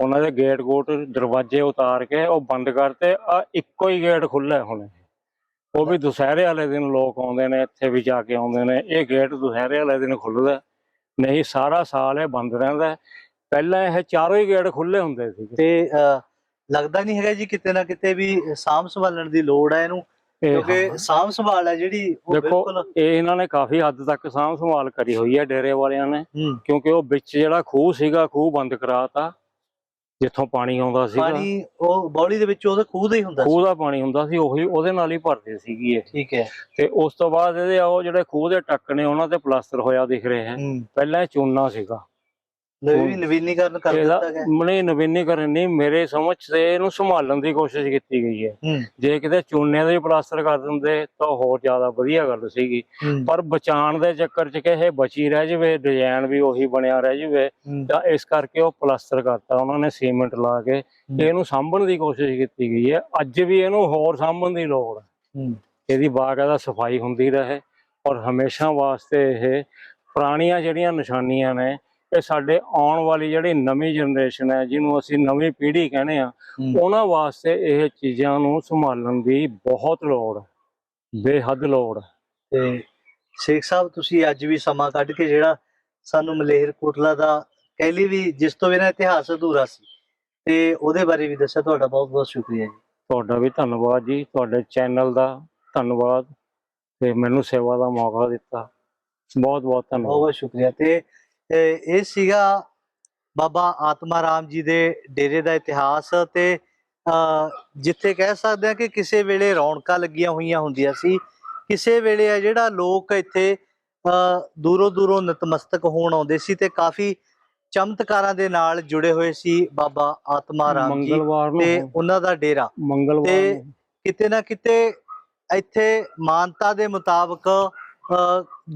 ਉਹਨਾਂ ਦੇ ਗੇਟ ਗੋਟ ਦਰਵਾਜ਼ੇ ਉਤਾਰ ਕੇ ਉਹ ਬੰਦ ਕਰਤੇ ਆ ਇੱਕੋ ਹੀ ਗੇਟ ਖੁੱਲ੍ਹਾ ਹੁਣ। ਉਹ ਵੀ ਦੁਸਹਿਰੇ ਵਾਲੇ ਦਿਨ ਲੋਕ ਆਉਂਦੇ ਨੇ ਇੱਥੇ ਵੀ ਜਾ ਕੇ ਆਉਂਦੇ ਨੇ ਇਹ ਗੇਟ ਦੁਸਹਿਰੇ ਵਾਲੇ ਦਿਨ ਖੁੱਲ੍ਹਦਾ। ਨਹੀਂ ਸਾਰਾ ਸਾਲ ਇਹ ਬੰਦ ਰਹਿੰਦਾ ਹੈ। ਪਹਿਲਾਂ ਇਹ ਚਾਰੋਂ ਹੀ ਗੇਟ ਖੁੱਲੇ ਹੁੰਦੇ ਸੀ ਤੇ ਲੱਗਦਾ ਨਹੀਂ ਹੈਗਾ ਜੀ ਕਿਤੇ ਨਾ ਕਿਤੇ ਵੀ ਸਾਂਭ ਸੰਭਾਲਣ ਦੀ ਲੋੜ ਹੈ ਇਹਨੂੰ? ਕਿਉਂਕਿ ਸਾਂਭ ਸੰਭਾਲ ਹੈ ਜਿਹੜੀ ਉਹ ਦੇਖੋ ਬਿਲਕੁਲ ਇਹ ਇਹਨਾਂ ਨੇ ਕਾਫੀ ਹੱਦ ਤੱਕ ਸਾਂਭ ਸੰਭਾਲ ਕਰੀ ਹੋਈ ਹੈ ਡੇਰੇ ਵਾਲਿਆਂ ਨੇ। ਹੂੰ। ਕਿਉਂਕਿ ਉਹ ਵਿੱਚ ਜਿਹੜਾ ਖੂਹ ਸੀਗਾ ਖੂਹ ਬੰਦ ਕਰਾਤਾ। ਜਿੱਥੋਂ ਪਾਣੀ ਆਉਂਦਾ ਸੀਗਾ। ਪਾਣੀ ਉਹ ਬੌਲੀ ਦੇ ਵਿੱਚ ਉਹਦਾ ਖੂਹ ਦਾ ਹੀ ਹੁੰਦਾ ਸੀ। ਖੂਹ ਦਾ ਪਾਣੀ ਹੁੰਦਾ ਸੀ ਉਹੀ ਉਹਦੇ ਨਾਲ ਹੀ ਭਰਦੇ ਸੀਗੀ ਇਹ। ਠੀਕ ਹੈ। ਤੇ ਉਸ ਤੋਂ ਬਾਅਦ ਇਹਦੇ ਉਹ ਜਿਹੜੇ ਖੂਹ ਦੇ ਟੱਕ ਨੇ ਉਹਨਾਂ ਤੇ ਪਲਾਸਟਰ ਹੋਇਆ ਦਿਖ ਰਿਹਾ ਹੈ। ਪਹਿਲਾਂ ਇਹ ਚੂਨਾ ਸੀਗਾ। ਨਵੀਨੀਕਰਨ ਕਰ ਇਹਦਾ ਦਿੱਤਾ ਗਿਆ। ਮਨੇ ਨਵੀਨੀਕਰਨ ਨਹੀਂ ਮੇਰੇ ਸਮਝ ਤੇ ਇਹਨੂੰ ਸੰਭਾਲਣ ਦੀ ਕੋਸ਼ਿਸ਼ ਕੀਤੀ ਗਈ ਹੈ। ਹੂੰ। ਜੇ ਕਿਤੇ ਚੂਨੇ ਦਾ ਹੀ ਪਲਾਸਟਰ ਕਰ ਦਿੰਦੇ ਤਾਂ ਹੋਰ ਜ਼ਿਆਦਾ ਵਧੀਆ ਗੱਲ ਸੀਗੀ। ਹੂੰ। ਪਰ ਬਚਾਉਣ ਦੇ ਚੱਕਰ 'ਚ ਕਿ ਇਹ ਬਚੀ ਰਹਿ ਜਵੇ ਡਿਜ਼ਾਈਨ ਵੀ ਉਹੀ ਬਣਿਆ ਰਹਿ ਜਵੇ ਹੂੰ। ਤਾਂ ਇਸ ਕਰਕੇ ਉਹ ਪਲਾਸਟਰ ਕਰਤਾ ਉਹਨਾਂ ਨੇ ਸੀਮੈਂਟ ਲਾ ਕੇ। ਤੇ ਇਹਨੂੰ ਸਾਂਭਣ ਦੀ ਕੋਸ਼ਿਸ਼ ਕੀਤੀ ਗਈ ਹੈ। ਅੱਜ ਵੀ ਇਹਨੂੰ ਹੋਰ ਸਾਂਭਣ ਦੀ ਲੋੜ ਹੈ। ਹੂੰ। ਇਹਦੀ ਬਾਕਾਇਦਾ ਸਫ਼ਾਈ ਹੁੰਦੀ ਰਹੇ ਔਰ ਹਮੇਸ਼ਾ ਵਾਸਤੇ ਇਹ ਪੁਰਾਣੀਆਂ ਜਿਹੜੀਆਂ ਨਿਸ਼ਾਨੀਆਂ ਨੇ ਇਹ ਸਾਡੇ ਆਉਣ ਵਾਲੀ ਜਿਹੜੀ ਨਵੀਂ ਜਨਰੇਸ਼ਨ ਹੈ ਜਿਹਨੂੰ ਅਸੀਂ ਨਵੀਂ ਪੀੜ੍ਹੀ ਕਹਿੰਦੇ ਆ। ਉਹਨਾਂ ਵਾਸਤੇ ਇਹ ਚੀਜ਼ਾਂ ਨੂੰ ਸੰਭਾਲਣ ਦੀ ਬਹੁਤ ਲੋੜ ਹੈ। ਬੇਹੱਦ ਲੋੜ ਤੇ ਸ਼ੇਖ ਸਾਹਿਬ ਤੁਸੀਂ ਅੱਜ ਵੀ ਸਮਾਂ ਕੱਢ ਕੇ ਜਿਹੜਾ ਸਾਨੂੰ ਮਲੇਰ ਕੋਟਲਾ ਦਾ ਕਹਿ ਲਈ ਵੀ ਜਿਸ ਤੋਂ ਬਿਨਾਂ ਇਤਿਹਾਸ ਅਧੂਰਾ ਸੀ ਤੇ ਉਹਦੇ ਬਾਰੇ ਵੀ ਦੱਸਿਆ ਤੁਹਾਡਾ ਬਹੁਤ ਬਹੁਤ ਸ਼ੁਕਰੀਆ ਜੀ। ਤੁਹਾਡਾ ਵੀ ਧੰਨਵਾਦ ਜੀ ਤੁਹਾਡੇ ਚੈਨਲ ਦਾ ਧੰਨਵਾਦ ਤੇ ਮੈਨੂੰ ਸੇਵਾ ਦਾ ਮੌਕਾ ਦਿੱਤਾ। ਬਹੁਤ ਬਹੁਤ ਬਹੁਤ ਧੰਨਵਾਦ ਬਹੁਤ ਸ਼ੁਕਰੀਆ। ਤੇ ਇਹ ਇਹ ਸੀਗਾ ਬਾਬਾ ਆਤਮਾ ਰਾਮ ਜੀ ਦੇ ਡੇਰੇ ਦਾ ਇਤਿਹਾਸ ਤੇ ਜਿੱਥੇ ਕਹਿ ਸਕਦੇ ਆ ਕਿ ਕਿਸੇ ਵੇਲੇ ਰੌਣਕਾਂ ਲੱਗੀਆਂ ਹੋਈਆਂ ਹੁੰਦੀਆਂ ਸੀ ਕਿਸੇ ਵੇਲੇ ਆ ਜਿਹੜਾ ਲੋਕ ਇੱਥੇ ਦੂਰੋਂ ਦੂਰੋਂ ਨਤਮਸਤਕ ਹੋਣ ਆਉਂਦੇ ਸੀ ਤੇ ਕਾਫੀ ਚਮਤਕਾਰਾਂ ਦੇ ਨਾਲ ਜੁੜੇ ਹੋਏ ਸੀ ਬਾਬਾ ਆਤਮਾ ਰਾਮ ਜੀ ਤੇ ਉਹਨਾਂ ਦਾ ਡੇਰਾ। ਮੰਗਲਵਾਰ ਤੇ ਕਿਤੇ ਨਾ ਕਿਤੇ ਇੱਥੇ ਮਾਨਤਾ ਦੇ ਮੁਤਾਬਕ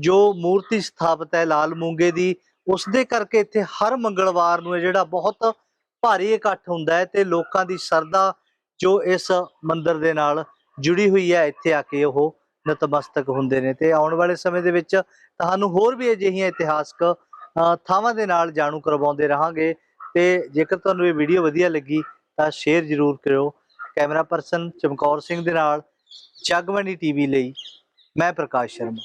ਜੋ ਮੂਰਤੀ ਸਥਾਪਿਤ ਹੈ ਲਾਲ ਮੂੰਗੇ ਦੀ ਉਸ ਦੇ ਕਰਕੇ ਇੱਥੇ ਹਰ ਮੰਗਲਵਾਰ ਨੂੰ ਜਿਹੜਾ ਬਹੁਤ ਭਾਰੀ ਇਕੱਠ ਹੁੰਦਾ ਹੈ ਤੇ ਲੋਕਾਂ ਦੀ ਸਰਦਾ ਜੋ ਇਸ ਮੰਦਿਰ ਦੇ ਨਾਲ ਜੁੜੀ ਹੋਈ ਹੈ, ਇੱਥੇ ਆ ਕੇ ਉਹ ਨਤਮਸਤਕ ਹੁੰਦੇ ਨੇ ਤੇ ਆਉਣ ਵਾਲੇ ਸਮੇਂ ਦੇ ਵਿੱਚ ਤੁਹਾਨੂੰ ਹੋਰ ਵੀ ਅਜਿਹੀਆਂ ਇਤਿਹਾਸਕ ਥਾਵਾਂ ਦੇ ਨਾਲ ਜਾਣੂ ਕਰਵਾਉਂਦੇ ਰਹਾਂਗੇ ਤੇ ਜੇਕਰ ਤੁਹਾਨੂੰ ਇਹ ਵੀਡੀਓ ਵਧੀਆ ਲੱਗੀ ਤਾਂ ਸ਼ੇਅਰ ਜ਼ਰੂਰ ਕਰਿਓ। ਕੈਮਰਾ ਪਰਸਨ ਚਮਕੌਰ ਸਿੰਘ ਦੇ ਨਾਲ ਜਗਬਾਣੀ ਟੀਵੀ ਲਈ ਮੈਂ ਪ੍ਰਕਾਸ਼ ਸ਼ਰਮਾ।